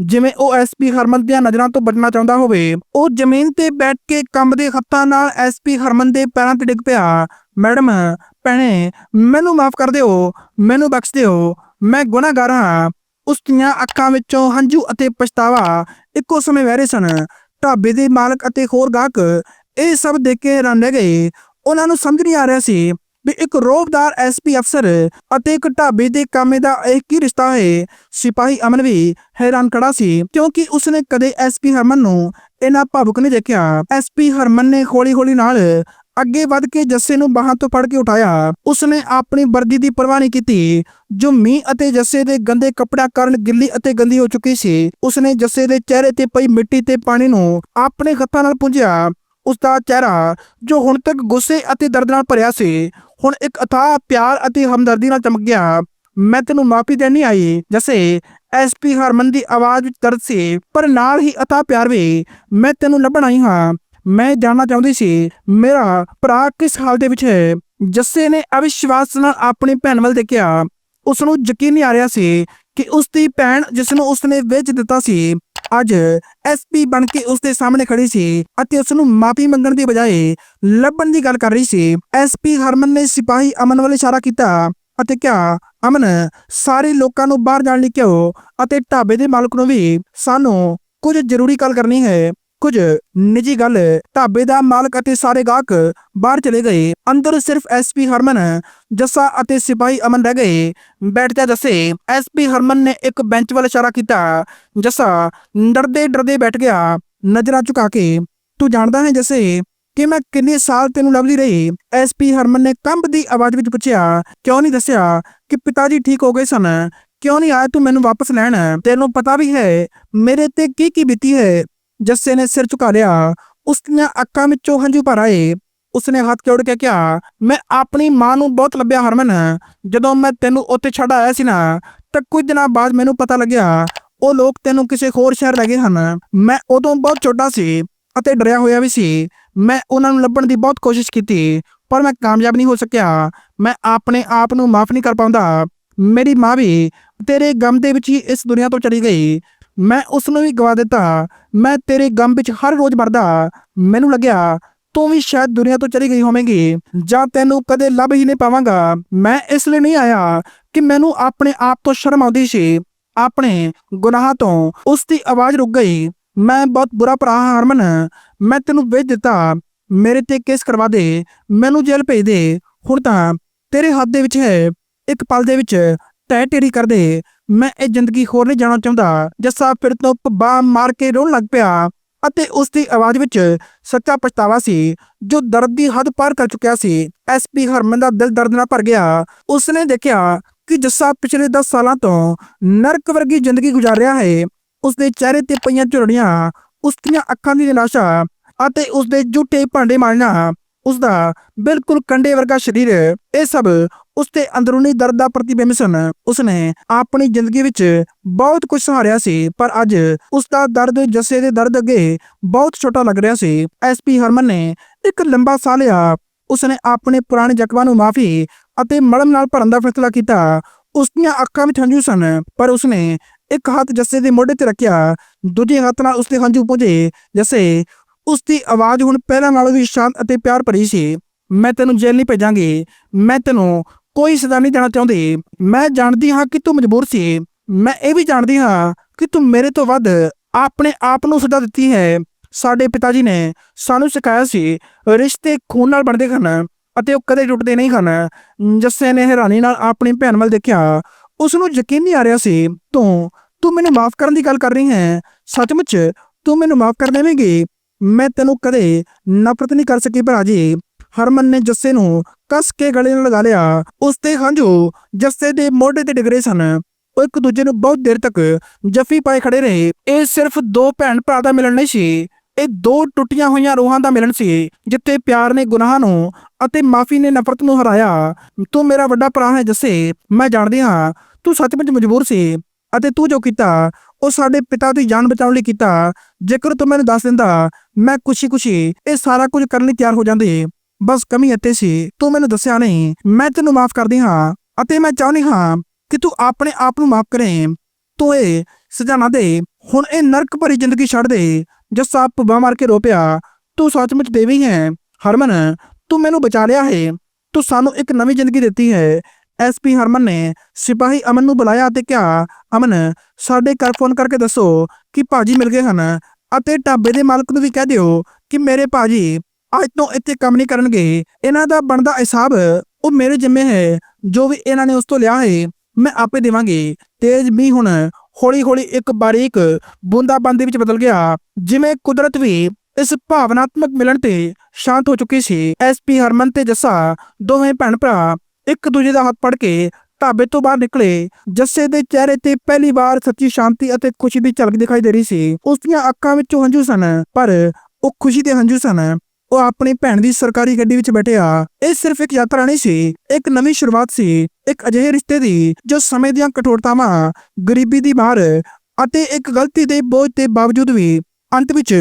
ਜਿਵੇਂ ਉਹ ਐਸਪੀ ਹਰਮਨ ਦੀਆਂ ਨਜ਼ਰਾਂ ਤੋਂ ਬਚਣਾ ਚਾਹੁੰਦਾ ਹੋਵੇ, ਉਹ ਜ਼ਮੀਨ ਤੇ ਬੈਠ ਕੇ ਕੰਬਦੇ ਹੱਥਾਂ ਨਾਲ ਐਸਪੀ ਹਰਮਨ ਦੇ ਪੈਰਾਂ ਤੇ ਡਿੱਗ ਪਿਆ। ਮੈਡਮ, ਭੈਣੇ, ਮੈਨੂੰ ਮਾਫ ਕਰ ਦਿਓ, ਮੈਨੂੰ ਬਖਸ਼ ਦਿਓ। ਮੈਂ ਗੁਨਾਹਗਾਰ ਹਾਂ। ਉਸ ਦੀਆਂ ਅੱਖਾਂ ਵਿੱਚੋਂ ਹੰਝੂ ਅਤੇ ਪਛਤਾਵਾ ਇੱਕੋ ਸਮੇਂ ਵਹਿ ਰਹੇ ਸਨ। ਢਾਬੇ ਦੇ ਮਾਲਕ ਅਤੇ ਹੋਰ ਗਾਹਕ ਇਹ ਸਭ ਦੇਖ ਕੇ ਹੈਰਾਨ ਰਹਿ ਗਏ। ਉਹਨਾਂ ਨੂੰ ਸਮਝ ਨਹੀਂ ਆ ਰਿਹਾ ਸੀ ਵੀ ਇੱਕ ਰੋਬਦਾਰ ਐਸਪੀ ਅਫਸਰ ਅਤੇ ਇੱਕ ਢਾਬੇ ਦੇ ਕਾਮੇ ਦਾ ਇਹ ਕੀ ਰਿਸ਼ਤਾ ਹੈ? ਸਿਪਾਹੀ ਅਮਨ ਵੀ ਹੈਰਾਨ ਖੜਾ ਸੀ ਕਿਉਂਕਿ ਉਸਨੇ ਕਦੇ ਐਸਪੀ ਹਰਮਨ ਨੂੰ ਇੰਨਾ ਭਾਵੁਕ ਨਹੀਂ ਦੇਖਿਆ। ਐਸਪੀ ਹਰਮਨ ਨੇ ਹੌਲੀ-ਹੌਲੀ ਨਾਲ ਅੱਗੇ ਵੱਧ ਕੇ ਜੱਸੇ ਨੂੰ ਬਾਹਾਂ ਤੋਂ ਫੜ ਕੇ ਉਠਾਇਆ। ਉਸਨੇ ਆਪਣੀ ਵਰਦੀ ਦੀ ਪਰਵਾਹ ਨਹੀਂ ਕੀਤੀ। ਜੋ ਮੀਂਹ ਅਤੇ ਜੱਸੇ ਦੇ ਗੰਦੇ ਕੱਪੜਿਆਂ ਕਾਰਨ ਗਿੱਲੀ ਅਤੇ ਗੰਦੀ ਹੋ ਚੁੱਕੀ ਸੀ, ਉਸਨੇ ਜੱਸੇ ਦੇ ਚਿਹਰੇ ਤੇ ਪਈ ਮਿੱਟੀ ਤੇ ਪਾਣੀ ਨੂੰ ਆਪਣੇ ਹੱਥਾਂ ਨਾਲ ਪੁੰਝਿਆ। ਉਸ ਦਾ ਚਿਹਰਾ ਜੋ ਹੁਣ ਤੱਕ ਗੁੱਸੇ ਅਤੇ ਦਰਦ ਨਾਲ ਭਰਿਆ ਸੀ ਹੁਣ ਇੱਕ ਅਥਾਹ ਪਿਆਰ ਅਤੇ ਹਮਦਰਦੀ ਨਾਲ ਚਮਕ ਗਿਆ ਮੈਂ ਤੈਨੂੰ ਮਾਫੀ ਦੇਣੀ ਆਈ, ਜੱਸੇ ਐਸਪੀ ਹਰਮਨ ਦੀ ਆਵਾਜ਼ ਵਿੱਚ ਦਰਦ ਸੀ, ਪਰ ਨਾਲ ਹੀ ਅਥਾਹ ਪਿਆਰ ਵੀ ਮੈਂ ਤੈਨੂੰ ਲੱਭਣ ਆਈ ਹਾਂ। ਮੈਂ ਜਾਣਨਾ ਚਾਹੁੰਦੀ ਸੀ, ਮੇਰਾ ਭਰਾ ਕਿਸ ਹਾਲ ਦੇ ਵਿੱਚ ਹੈ? ਜੱਸੇ ਨੇ ਅਵਿਸ਼ਵਾਸ ਨਾਲ ਆਪਣੀ ਭੈਣ ਵੱਲ ਦੇਖਿਆ। ਉਸ ਨੂੰ ਯਕੀਨ ਨਹੀਂ ਆ ਰਿਹਾ ਸੀ ਕਿ ਉਸ ਦੀ ਭੈਣ ਜਿਸ ਨੂੰ ਉਸਨੇ ਵੇਚ ਦਿੱਤਾ ਸੀ ਅੱਜ ਐਸਪੀ ਬਣ ਕੇ ਉਸ ਦੇ ਸਾਹਮਣੇ ਖੜੀ ਸੀ ਅਤੇ ਉਸ ਨੂੰ ਮਾਫੀ ਮੰਗਣ ਦੀ ਬਜਾਏ ਲੱਭਣ ਦੀ ਗੱਲ ਕਰ ਰਹੀ ਸੀ। ਐਸਪੀ ਹਰਮਨ ਨੇ ਸਿਪਾਹੀ ਅਮਨ ਵੱਲ ਇਸ਼ਾਰਾ ਕੀਤਾ ਅਤੇ ਕਿਹਾ, ਅਮਨ, ਸਾਰੇ ਲੋਕਾਂ ਨੂੰ ਬਾਹਰ ਜਾਣ ਲਈ ਕਿਹੋ ਅਤੇ ਢਾਬੇ ਦੇ ਮਾਲਕ ਨੂੰ ਵੀ ਸਾਨੂੰ ਕੁਝ ਜ਼ਰੂਰੀ ਗੱਲ ਕਰਨੀ ਹੈ। ਕੁਝ ਨਿੱਜੀ ਗੱਲ, ਢਾਬੇ ਦਾ ਮਾਲਕ ਅਤੇ ਸਾਰੇ ਗਾਹਕ ਬਾਹਰ ਚਲੇ ਗਏ। ਅੰਦਰ ਸਿਰਫ ਐਸਪੀ ਹਰਮਨ, ਜੱਸਾ ਅਤੇ ਸਿਪਾਹੀ ਅਮਨ ਰਹਿ ਗਏ। ਬੈਠਦਿਆਂ ਦੱਸੇ ਐਸਪੀ ਹਰਮਨ ਨੇ ਇੱਕ ਬੈਂਚ ਵੱਲ ਇਸ਼ਾਰਾ ਕੀਤਾ। ਜੱਸਾ ਡਰਦੇ ਡਰਦੇ ਬੈਠ ਗਿਆ। ਨਜ਼ਰਾਂ ਝੁਕਾ ਕੇ, ਤੂੰ ਜਾਣਦਾ ਹੈ ਜੱਸੇ ਕਿ ਮੈਂ ਕਿੰਨੇ ਸਾਲ ਤੈਨੂੰ ਲੱਭਦੀ ਰਹੀ? ਐਸਪੀ ਹਰਮਨ ਨੇ ਕੰਬਦੀ ਆਵਾਜ਼ ਵਿੱਚ ਪੁੱਛਿਆ, ਕਿਉਂ ਨਹੀਂ ਦੱਸਿਆ ਕਿ ਪਿਤਾ ਜੀ ਠੀਕ ਹੋ ਗਏ ਸਨ? ਕਿਉਂ ਨਹੀਂ ਆਇਆ ਤੂੰ ਮੈਨੂੰ ਵਾਪਸ ਲੈਣ? ਤੈਨੂੰ ਪਤਾ ਵੀ ਹੈ, ਮੇਰੇ ਤੇ ਕੀ ਕੀ ਬੀਤੀ ਹੈ? ਜੱਸੇ ਨੇ ਸਿਰ ਝੁਕਾ ਲਿਆ ਉਸ ਦੀਆਂ ਅੱਖਾਂ ਵਿੱਚੋਂ ਹੰਝੂ ਭਰ ਆਏ। ਉਸਨੇ ਹੱਥ ਜੋੜ ਕੇ ਕਿਹਾ, ਮੈਂ ਆਪਣੀ ਮਾਂ ਨੂੰ ਬਹੁਤ ਲੱਭਿਆ, ਹਰਮਨ। ਜਦੋਂ ਮੈਂ ਤੈਨੂੰ ਉੱਥੇ ਛੱਡ ਆਇਆ ਸੀ ਨਾ, ਤਾਂ ਕੁਝ ਦਿਨਾਂ ਬਾਅਦ ਮੈਨੂੰ ਪਤਾ ਲੱਗਿਆ, ਉਹ ਲੋਕ ਤੈਨੂੰ ਕਿਸੇ ਹੋਰ ਸ਼ਹਿਰ ਲੈ ਗਏ ਹਨ। ਮੈਂ ਉਦੋਂ ਬਹੁਤ ਛੋਟਾ ਸੀ ਅਤੇ ਡਰਿਆ ਹੋਇਆ ਵੀ ਸੀ। ਮੈਂ ਉਹਨਾਂ ਨੂੰ ਲੱਭਣ ਦੀ ਬਹੁਤ ਕੋਸ਼ਿਸ਼ ਕੀਤੀ, ਪਰ ਮੈਂ ਕਾਮਯਾਬ ਨਹੀਂ ਹੋ ਸਕਿਆ। ਮੈਂ ਆਪਣੇ ਆਪ ਨੂੰ ਮਾਫ ਨਹੀਂ ਕਰ ਪਾਉਂਦਾ। ਮੇਰੀ ਮਾਂ ਵੀ ਤੇਰੇ ਗਮ ਦੇ ਵਿੱਚ ਹੀ ਇਸ ਦੁਨੀਆ ਤੋਂ ਚਲੀ ਗਈ। ਮੈਂ ਉਸ ਨੂੰ ਵੀ ਗਵਾ ਦਿੱਤਾ। ਮੈਂ ਤੇਰੇ ਗਮ ਵਿੱਚ ਹਰ ਰੋਜ਼ ਮਰਦਾ। ਮੈਨੂੰ ਲੱਗਿਆ, ਤੂੰ ਵੀ ਸ਼ਾਇਦ ਦੁਨੀਆ ਤੋਂ ਚਲੀ ਗਈ ਹੋਵੇਂਗੀ, ਜਾਂ ਤੈਨੂੰ ਕਦੇ ਲੱਭ ਹੀ ਨਹੀਂ ਪਾਵਾਂਗਾ। ਮੈਂ ਇਸ ਲਈ ਨਹੀਂ ਆਇਆ ਕਿ ਮੈਨੂੰ ਆਪਣੇ ਆਪ ਤੋਂ ਸ਼ਰਮ ਆਉਂਦੀ ਸੀ। ਆਪਣੇ ਗੁਨਾਹਾਂ ਤੋਂ ਉਸ ਦੀ ਆਵਾਜ਼ ਰੁਕ ਗਈ। ਮੈਂ ਬਹੁਤ ਬੁਰਾ ਭਰਾ ਹਾਂ, ਹਰਮਨ। ਮੈਂ ਤੈਨੂੰ ਵੇਚ ਦਿੱਤਾ। ਮੇਰੇ ਤੇ ਕੇਸ ਕਰਵਾ ਦੇ। ਮੈਨੂੰ ਜੇਲ੍ਹ ਭੇਜ ਦੇ। ਹੁਣ ਤਾਂ ਤੇਰੇ ਹੱਥ ਦੇ ਵਿੱਚ ਹੈ। ਇੱਕ ਪਲ ਦੇ ਵਿੱਚ ਤੈ ਟੇਰੀ ਕਰ ਦੇ। ਮੈਂ ਇਹ ਜ਼ਿੰਦਗੀ ਹੋਰ ਨਹੀਂ ਜਾਣਾ ਚਾਹੁੰਦਾ। ਜੱਸਾ ਫਿਰ ਤੋਂ ਪੱਬਾ ਮਾਰ ਕੇ ਰੋਣ ਲੱਗ ਪਿਆ ਅਤੇ ਉਸ ਦੀ ਆਵਾਜ਼ ਵਿੱਚ ਸੱਚਾ ਪਛਤਾਵਾ ਸੀ, ਜੋ ਦਰਦ ਦੀ ਹੱਦ ਪਾਰ ਕਰ ਚੁੱਕਿਆ ਸੀ। ਐਸਪੀ ਹਰਮਨ ਦਾ ਦਿਲ ਦਰਦ ਨਾਲ ਭਰ ਗਿਆ। ਉਸਨੇ ਦੇਖਿਆ ਕਿ ਜੱਸਾ ਪਿਛਲੇ 10 ਸਾਲਾਂ ਤੋਂ ਨਰਕ ਵਰਗੀ ਜ਼ਿੰਦਗੀ ਗੁਜ਼ਾਰ ਰਿਹਾ ਹੈ। ਉਸ ਦੇ ਚਿਹਰੇ ਤੇ ਪਈਆਂ ਝੁਰੜੀਆਂ ਉਸ ਦੀਆਂ ਅੱਖਾਂ ਦੀ ਨਿਰਾਸ਼ਾ ਅਤੇ ਉਸ ਦੇ ਝੂਠੇ ਭਾਂਡੇ ਮਾਰਨਾ ਉਸ ਦਾ ਬਿਲਕੁਲ ਕੰਡੇ ਵਰਗਾ ਸਰੀਰ, ਇਹ ਸਭ ਉਸ ਦੇ ਅੰਦਰੂਨੀ ਦਰਦ ਦਾ ਪ੍ਰਤੀਬਿੰਬ ਸਨ ਉਸਨੇ ਆਪਣੀ ਜ਼ਿੰਦਗੀ ਵਿੱਚ ਬਹੁਤ ਕੁਝ ਸਹਾਰਿਆ ਸੀ, ਪਰ ਅੱਜ ਉਸ ਦਾ ਦਰਦ ਜੱਸੇ ਦੇ ਦਰਦ ਅੱਗੇ ਬਹੁਤ ਛੋਟਾ ਲੱਗ ਰਿਹਾ ਸੀ। ਐਸਪੀ ਹਰਮਨ ਨੇ ਇੱਕ ਲੰਬਾ ਸਾਹ ਲਿਆ। ਉਸਨੇ ਆਪਣੇ ਪੁਰਾਣੇ ਜ਼ਖਮਾਂ ਨੂੰ ਮਾਫੀ ਅਤੇ ਮਲਮ ਨਾਲ ਭਰਨ ਦਾ ਫੈਸਲਾ ਕੀਤਾ। ਉਸ ਦੀਆਂ ਅੱਖਾਂ ਵਿੱਚ ਹੰਝੂ ਸਨ, ਪਰ ਉਸਨੇ ਇੱਕ ਹੱਥ ਜੱਸੇ ਦੇ ਮੋਢੇ ਤੇ ਰੱਖਿਆ, ਦੂਜੇ ਹੱਥ ਨਾਲ ਉਸਦੇ ਹੰਝੂ ਪਹੁੰਚੇ ਜੱਸੇ ਉਸ ਦੀ ਆਵਾਜ਼ ਹੁਣ ਪਹਿਲਾਂ ਨਾਲੋਂ ਵੀ ਸ਼ਾਂਤ ਅਤੇ ਪਿਆਰ ਭਰੀ ਸੀ। ਮੈਂ ਤੈਨੂੰ ਜੇਲ੍ਹ ਨਹੀਂ ਭੇਜਾਂਗੀ। ਮੈਂ ਤੈਨੂੰ ਕੋਈ ਸਜ਼ਾ ਨਹੀਂ ਦੇਣਾ ਚਾਹੁੰਦੀ। ਮੈਂ ਜਾਣਦੀ ਹਾਂ ਕਿ ਤੂੰ ਮਜਬੂਰ ਸੀ। ਮੈਂ ਇਹ ਵੀ ਜਾਣਦੀ ਹਾਂ ਕਿ ਤੂੰ ਮੇਰੇ ਤੋਂ ਵੱਧ ਆਪਣੇ ਆਪ ਨੂੰ ਸਜ਼ਾ ਦਿੱਤੀ ਹੈ। ਸਾਡੇ ਪਿਤਾ ਜੀ ਨੇ ਸਾਨੂੰ ਸਿਖਾਇਆ ਸੀ, ਰਿਸ਼ਤੇ ਖੂਨ ਨਾਲ ਬਣਦੇ ਹਨ ਅਤੇ ਉਹ ਕਦੇ ਟੁੱਟਦੇ ਨਹੀਂ ਹਨ। ਜੱਸੇ ਨੇ ਹੈਰਾਨੀ ਨਾਲ ਆਪਣੀ ਭੈਣ ਵੱਲ ਦੇਖਿਆ। ਉਸ ਨੂੰ ਯਕੀਨ ਨਹੀਂ ਆ ਰਿਹਾ ਸੀ, ਤੂੰ ਤੂੰ ਮੈਨੂੰ ਮਾਫ ਕਰਨ ਦੀ ਗੱਲ ਕਰ ਰਹੀ ਹੈ। ਸੱਚਮੁੱਚ ਤੂੰ ਮੈਨੂੰ ਮਾਫ ਕਰ ਦੇਵੇਂਗੀ। ਮੈਂ ਤੈਨੂੰ ਕਦੇ ਨਫ਼ਰਤ ਨਹੀਂ ਕਰ ਸਕੀ ਭਰਾ ਜੀ ਹਰਮਨ ਨੇ ਜੱਸੇ ਨੂੰ ਕੱਸ ਕੇ ਗਲੇ ਨਾਲ ਲਗਾ ਲਿਆ। ਉਸ ਤੇ ਹੰਝੂ ਜੱਸੇ ਦੇ ਮੋਢੇ ਤੇ ਡਿਗਰੇ ਸਨ। ਉਹ ਇੱਕ ਦੂਜੇ ਨੂੰ ਬਹੁਤ ਦੇਰ ਤੱਕ ਜੱਫੀ ਪਾਏ ਖੜੇ ਰਹੇ। ਇਹ ਸਿਰਫ ਦੋ ਭੈਣ ਭਰਾ ਦਾ ਮਿਲਣ ਨਹੀਂ ਸੀ। ਇਹ ਦੋ ਟੁੱਟੀਆਂ ਹੋਈਆਂ ਰੂਹਾਂ ਦਾ ਮਿਲਣ ਸੀ, ਜਿੱਥੇ ਪਿਆਰ ਨੇ ਗੁਨਾਹ ਨੂੰ ਅਤੇ ਮਾਫੀ ਨੇ ਨਫ਼ਰਤ ਨੂੰ ਹਰਾਇਆ। ਤੂੰ ਮੇਰਾ ਵੱਡਾ ਭਰਾ ਹੈ, ਜੱਸੇ। ਮੈਂ ਜਾਣਦੀ ਹਾਂ, ਤੂੰ ਸੱਚਮੁੱਚ ਮਜਬੂਰ ਸੀ ਅਤੇ ਤੂੰ ਜੋ ਕੀਤਾ, ਉਹ ਸਾਡੇ ਪਿਤਾ ਦੀ ਜਾਨ ਬਚਾਉਣ ਲਈ ਕੀਤਾ। ਜੇਕਰ ਤੂੰ ਮੈਨੂੰ ਦੱਸ ਦਿੰਦਾ, ਮੈਂ ਖੁਸ਼ੀ-ਖੁਸ਼ੀ ਇਹ ਸਾਰਾ ਕੁਝ ਕਰਨ ਲਈ ਤਿਆਰ ਹੋ ਜਾਂਦੀ। ਬਸ ਕਮੀ ਇੱਥੇ ਸੀ, ਤੂੰ ਮੈਨੂੰ ਦੱਸਿਆ ਨਹੀਂ, ਮੈਂ ਤੈਨੂੰ ਮਾਫ ਕਰਦੀ ਹਾਂ, ਅਤੇ ਮੈਂ ਚਾਹੁੰਦੀ ਹਾਂ ਕਿ ਤੂੰ ਆਪਣੇ ਆਪ ਨੂੰ ਮਾਫ ਕਰੇ। ਤੂੰ ਇਹ ਸਜ਼ਾ ਨਾ ਦੇ, ਹੁਣ ਇਹ ਨਰਕ ਭਰੀ ਜ਼ਿੰਦਗੀ ਛੱਡ ਦੇ ਜੱਸਾ ਪੁੱਬਾ ਮਾਰ ਕੇ ਰੋ ਤੂੰ ਸੱਚਮੁੱਚ ਦੇਵੀ ਹੈ। ਹਰਮਨ, ਤੂੰ ਮੈਨੂੰ ਬਚਾ ਲਿਆ ਹੈ। ਤੂੰ ਸਾਨੂੰ ਇੱਕ ਨਵੀਂ ਜ਼ਿੰਦਗੀ ਦਿੱਤੀ ਹੈ। ਐਸਪੀ ਹਰਮਨ ਨੇ ਸਿਪਾਹੀ ਅਮਨ ਨੂੰ ਬੁਲਾਇਆ ਅਤੇ ਕਿਹਾ, ਅਮਨ, ਸਾਡੇ ਘਰ ਫੋਨ ਕਰਕੇ ਦੱਸੋ ਕਿ ਭਾਜੀ ਮਿਲ ਗਏ ਹਨ, ਅਤੇ ਢਾਬੇ ਦੇ ਮਾਲਕ ਨੂੰ ਵੀ ਕਹਿ ਦਿਓ ਕਿ ਮੇਰੇ ਭਾਜੀ ਅੱਜ ਤੋਂ ਇੱਥੇ ਕੰਮ ਨਹੀਂ ਕਰਨਗੇ। ਇਹਨਾਂ ਦਾ ਬਣਦਾ ਹਿਸਾਬ ਉਹ ਮੇਰੇ ਜਿੰਮੇ ਹੈ। ਜੋ ਵੀ ਇਹਨਾਂ ਨੇ ਉਸ ਤੋਂ ਲਿਆ ਹੈ, ਮੈਂ ਆਪੇ ਦੇਵਾਂਗੀ। ਤੇਜ ਮੀਂਹ ਹੁਣ ਹੌਲੀ ਹੌਲੀ ਇੱਕ ਬਾਰੀਕ ਬੂੰਦਾਬਾਂਦੀ ਵਿੱਚ ਬਦਲ ਗਿਆ। ਜਿਵੇਂ ਕੁਦਰਤ ਵੀ ਇਸ ਭਾਵਨਾਤਮਕ ਮਿਲਣ ਤੇ ਸ਼ਾਂਤ ਹੋ ਚੁੱਕੀ ਸੀ। ਐਸਪੀ ਹਰਮਨ ਤੇ ਜੱਸਾ, ਦੋਵੇਂ ਭੈਣ ਭਰਾ ਇੱਕ ਦੂਜੇ ਦਾ ਹੱਥ ਫੜ ਕੇ ਢਾਬੇ ਤੋਂ ਬਾਹਰ ਨਿਕਲੇ। ਜੱਸੇ ਦੇ ਚਿਹਰੇ ਤੇ ਪਹਿਲੀ ਵਾਰ ਸੱਚੀ ਸ਼ਾਂਤੀ ਅਤੇ ਖੁਸ਼ੀ ਦੀ ਝਲਕ ਦਿਖਾਈ ਦੇ ਰਹੀ ਸੀ। ਉਸ ਦੀਆਂ ਅੱਖਾਂ ਵਿੱਚੋਂ ਹੰਝੂ ਸਨ, ਪਰ ਉਹ ਖੁਸ਼ੀ ਦੇ ਹੰਝੂ ਸਨ। ਉਹ ਆਪਣੀ ਭੈਣ ਦੀ ਸਰਕਾਰੀ ਗੱਡੀ ਵਿੱਚ ਬੈਠਿਆ। ਇਹ ਸਿਰਫ ਇੱਕ ਯਾਤਰਾ ਨਹੀਂ ਸੀ, ਇੱਕ ਨਵੀਂ ਸ਼ੁਰੂਆਤ ਸੀ, ਇੱਕ ਅਜਿਹੇ ਰਿਸ਼ਤੇ ਦੀ, ਜੋ ਸਮੇਂ ਦੀਆਂ ਕਠੋਰਤਾਵਾਂ, ਗਰੀਬੀ ਦੀ ਮਾਰ ਅਤੇ ਇੱਕ ਗਲਤੀ ਦੇ ਬੋਝ ਦੇ ਬਾਵਜੂਦ ਵੀ ਅੰਤ ਵਿੱਚ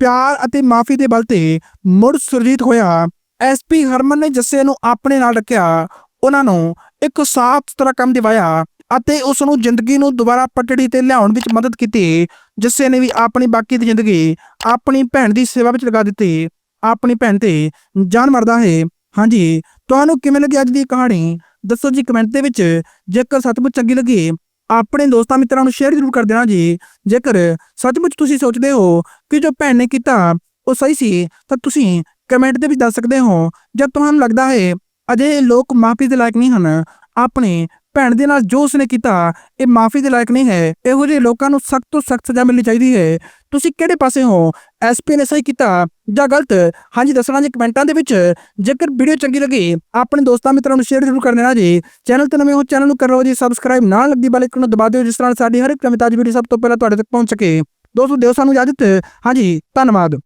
ਪਿਆਰ ਅਤੇ ਮਾਫੀ ਦੇ ਬਲ ਤੇ ਮੁੜ ਸੁਰਜੀਤ ਹੋਇਆ। ਐਸਪੀ ਹਰਮਨ ਨੇ ਜੱਸੇ ਨੂੰ ਆਪਣੇ ਨਾਲ ਰੱਖਿਆ। ਉਹਨਾਂ ਨੂੰ ਇੱਕ ਸਾਫ਼ ਸੁਥਰਾ ਕੰਮ ਦਿਵਾਇਆ ਅਤੇ ਉਸ ਨੂੰ ਜ਼ਿੰਦਗੀ ਨੂੰ ਦੁਬਾਰਾ ਪਟੜੀ ਤੇ ਲਿਆਉਣ ਵਿੱਚ ਮਦਦ ਕੀਤੀ। ਜੱਸੇ ਨੇ ਵੀ ਆਪਣੀ ਬਾਕੀ ਦੀ ਜ਼ਿੰਦਗੀ ਆਪਣੀ ਭੈਣ ਦੀ ਸੇਵਾ ਵਿੱਚ ਲਗਾ ਦਿੱਤੀ। ਆਪਣੀ ਭੈਣ ਤੇ ਜਾਨ ਮਰਦਾ ਹੈ। ਹਾਂਜੀ, ਤੁਹਾਨੂੰ ਕਿਵੇਂ ਲੱਗੀ ਅੱਜ ਦੀ ਕਹਾਣੀ? ਦੱਸੋ ਜੀ ਕਮੈਂਟ ਦੇ ਵਿੱਚ। ਜੇਕਰ ਸੱਚਮੁੱਚ ਚੰਗੀ ਲੱਗੀ, ਆਪਣੇ ਦੋਸਤਾਂ ਮਿੱਤਰਾਂ ਨੂੰ ਸ਼ੇਅਰ ਜ਼ਰੂਰ ਕਰ ਦੇਣਾ ਜੀ। ਜੇਕਰ ਸੱਚਮੁੱਚ ਤੁਸੀਂ ਸੋਚਦੇ ਹੋ ਕਿ ਜੋ ਭੈਣ ਨੇ ਕੀਤਾ, ਉਹ ਸਹੀ ਸੀ, ਤਾਂ ਤੁਸੀਂ ਕਮੈਂਟ ਦੇ ਵਿੱਚ ਦੱਸ ਸਕਦੇ ਹੋ। ਜਦ ਤੁਹਾਨੂੰ ਲੱਗਦਾ ਹੈ ਅਜੇ ਲੋਕ ਮਾਫੀ ਦੇ ਲਾਇਕ ਨਹੀਂ ਹਨ, ਆਪਣੇ ਭੈਣ ਦੇ ਨਾਲ ਜੋ ਉਸਨੇ ਕੀਤਾ, ਇਹ ਮਾਫੀ ਦੇ ਲਾਇਕ ਨਹੀਂ ਹੈ। ਇਹੋ ਜਿਹੇ ਲੋਕਾਂ ਨੂੰ ਸਖਤ ਤੋਂ ਸਖਤ ਸਜ਼ਾ ਮਿਲਣੀ ਚਾਹੀਦੀ ਹੈ। ਤੁਸੀਂ ਕਿਹੜੇ ਪਾਸੇ ਹੋ? ਐਸਪੀ ਨੇ ਸਹੀ ਕੀਤਾ ਜਾਂ ਗਲਤ? ਹਾਂਜੀ, ਦੱਸਣਾ ਜੀ ਕਮੈਂਟਾਂ ਦੇ ਵਿੱਚ। ਜੇਕਰ ਵੀਡੀਓ ਚੰਗੀ ਲੱਗੀ, ਆਪਣੇ ਦੋਸਤਾਂ ਮਿੱਤਰਾਂ ਨੂੰ ਸ਼ੇਅਰ ਜ਼ਰੂਰ ਕਰ ਦੇਣਾ ਜੀ। ਚੈਨਲ ਤੇ ਨਵੇਂ ਹੋ ਚੈਨਲ ਨੂੰ ਕਰ ਲਓ ਜੀ ਸਬਸਕ੍ਰਾਈਬ ਨਾਲ ਲੱਗਦੀ ਬੈਲ ਆਈਕਨ ਨੂੰ ਦਬਾ ਦਿਓ, ਜਿਸ ਤਰ੍ਹਾਂ ਸਾਡੀ ਹਰ ਇੱਕ ਨਵੀਂ ਤਾਜ਼ੀ ਵੀਡੀਓ ਸਭ ਤੋਂ ਪਹਿਲਾਂ ਤੁਹਾਡੇ ਤੱਕ ਪਹੁੰਚ ਸਕੇ। ਦੋਸਤੋ, ਦਿਓ ਸਾਨੂੰ ਇਜਾਜ਼ਤ। ਹਾਂਜੀ, ਧੰਨਵਾਦ।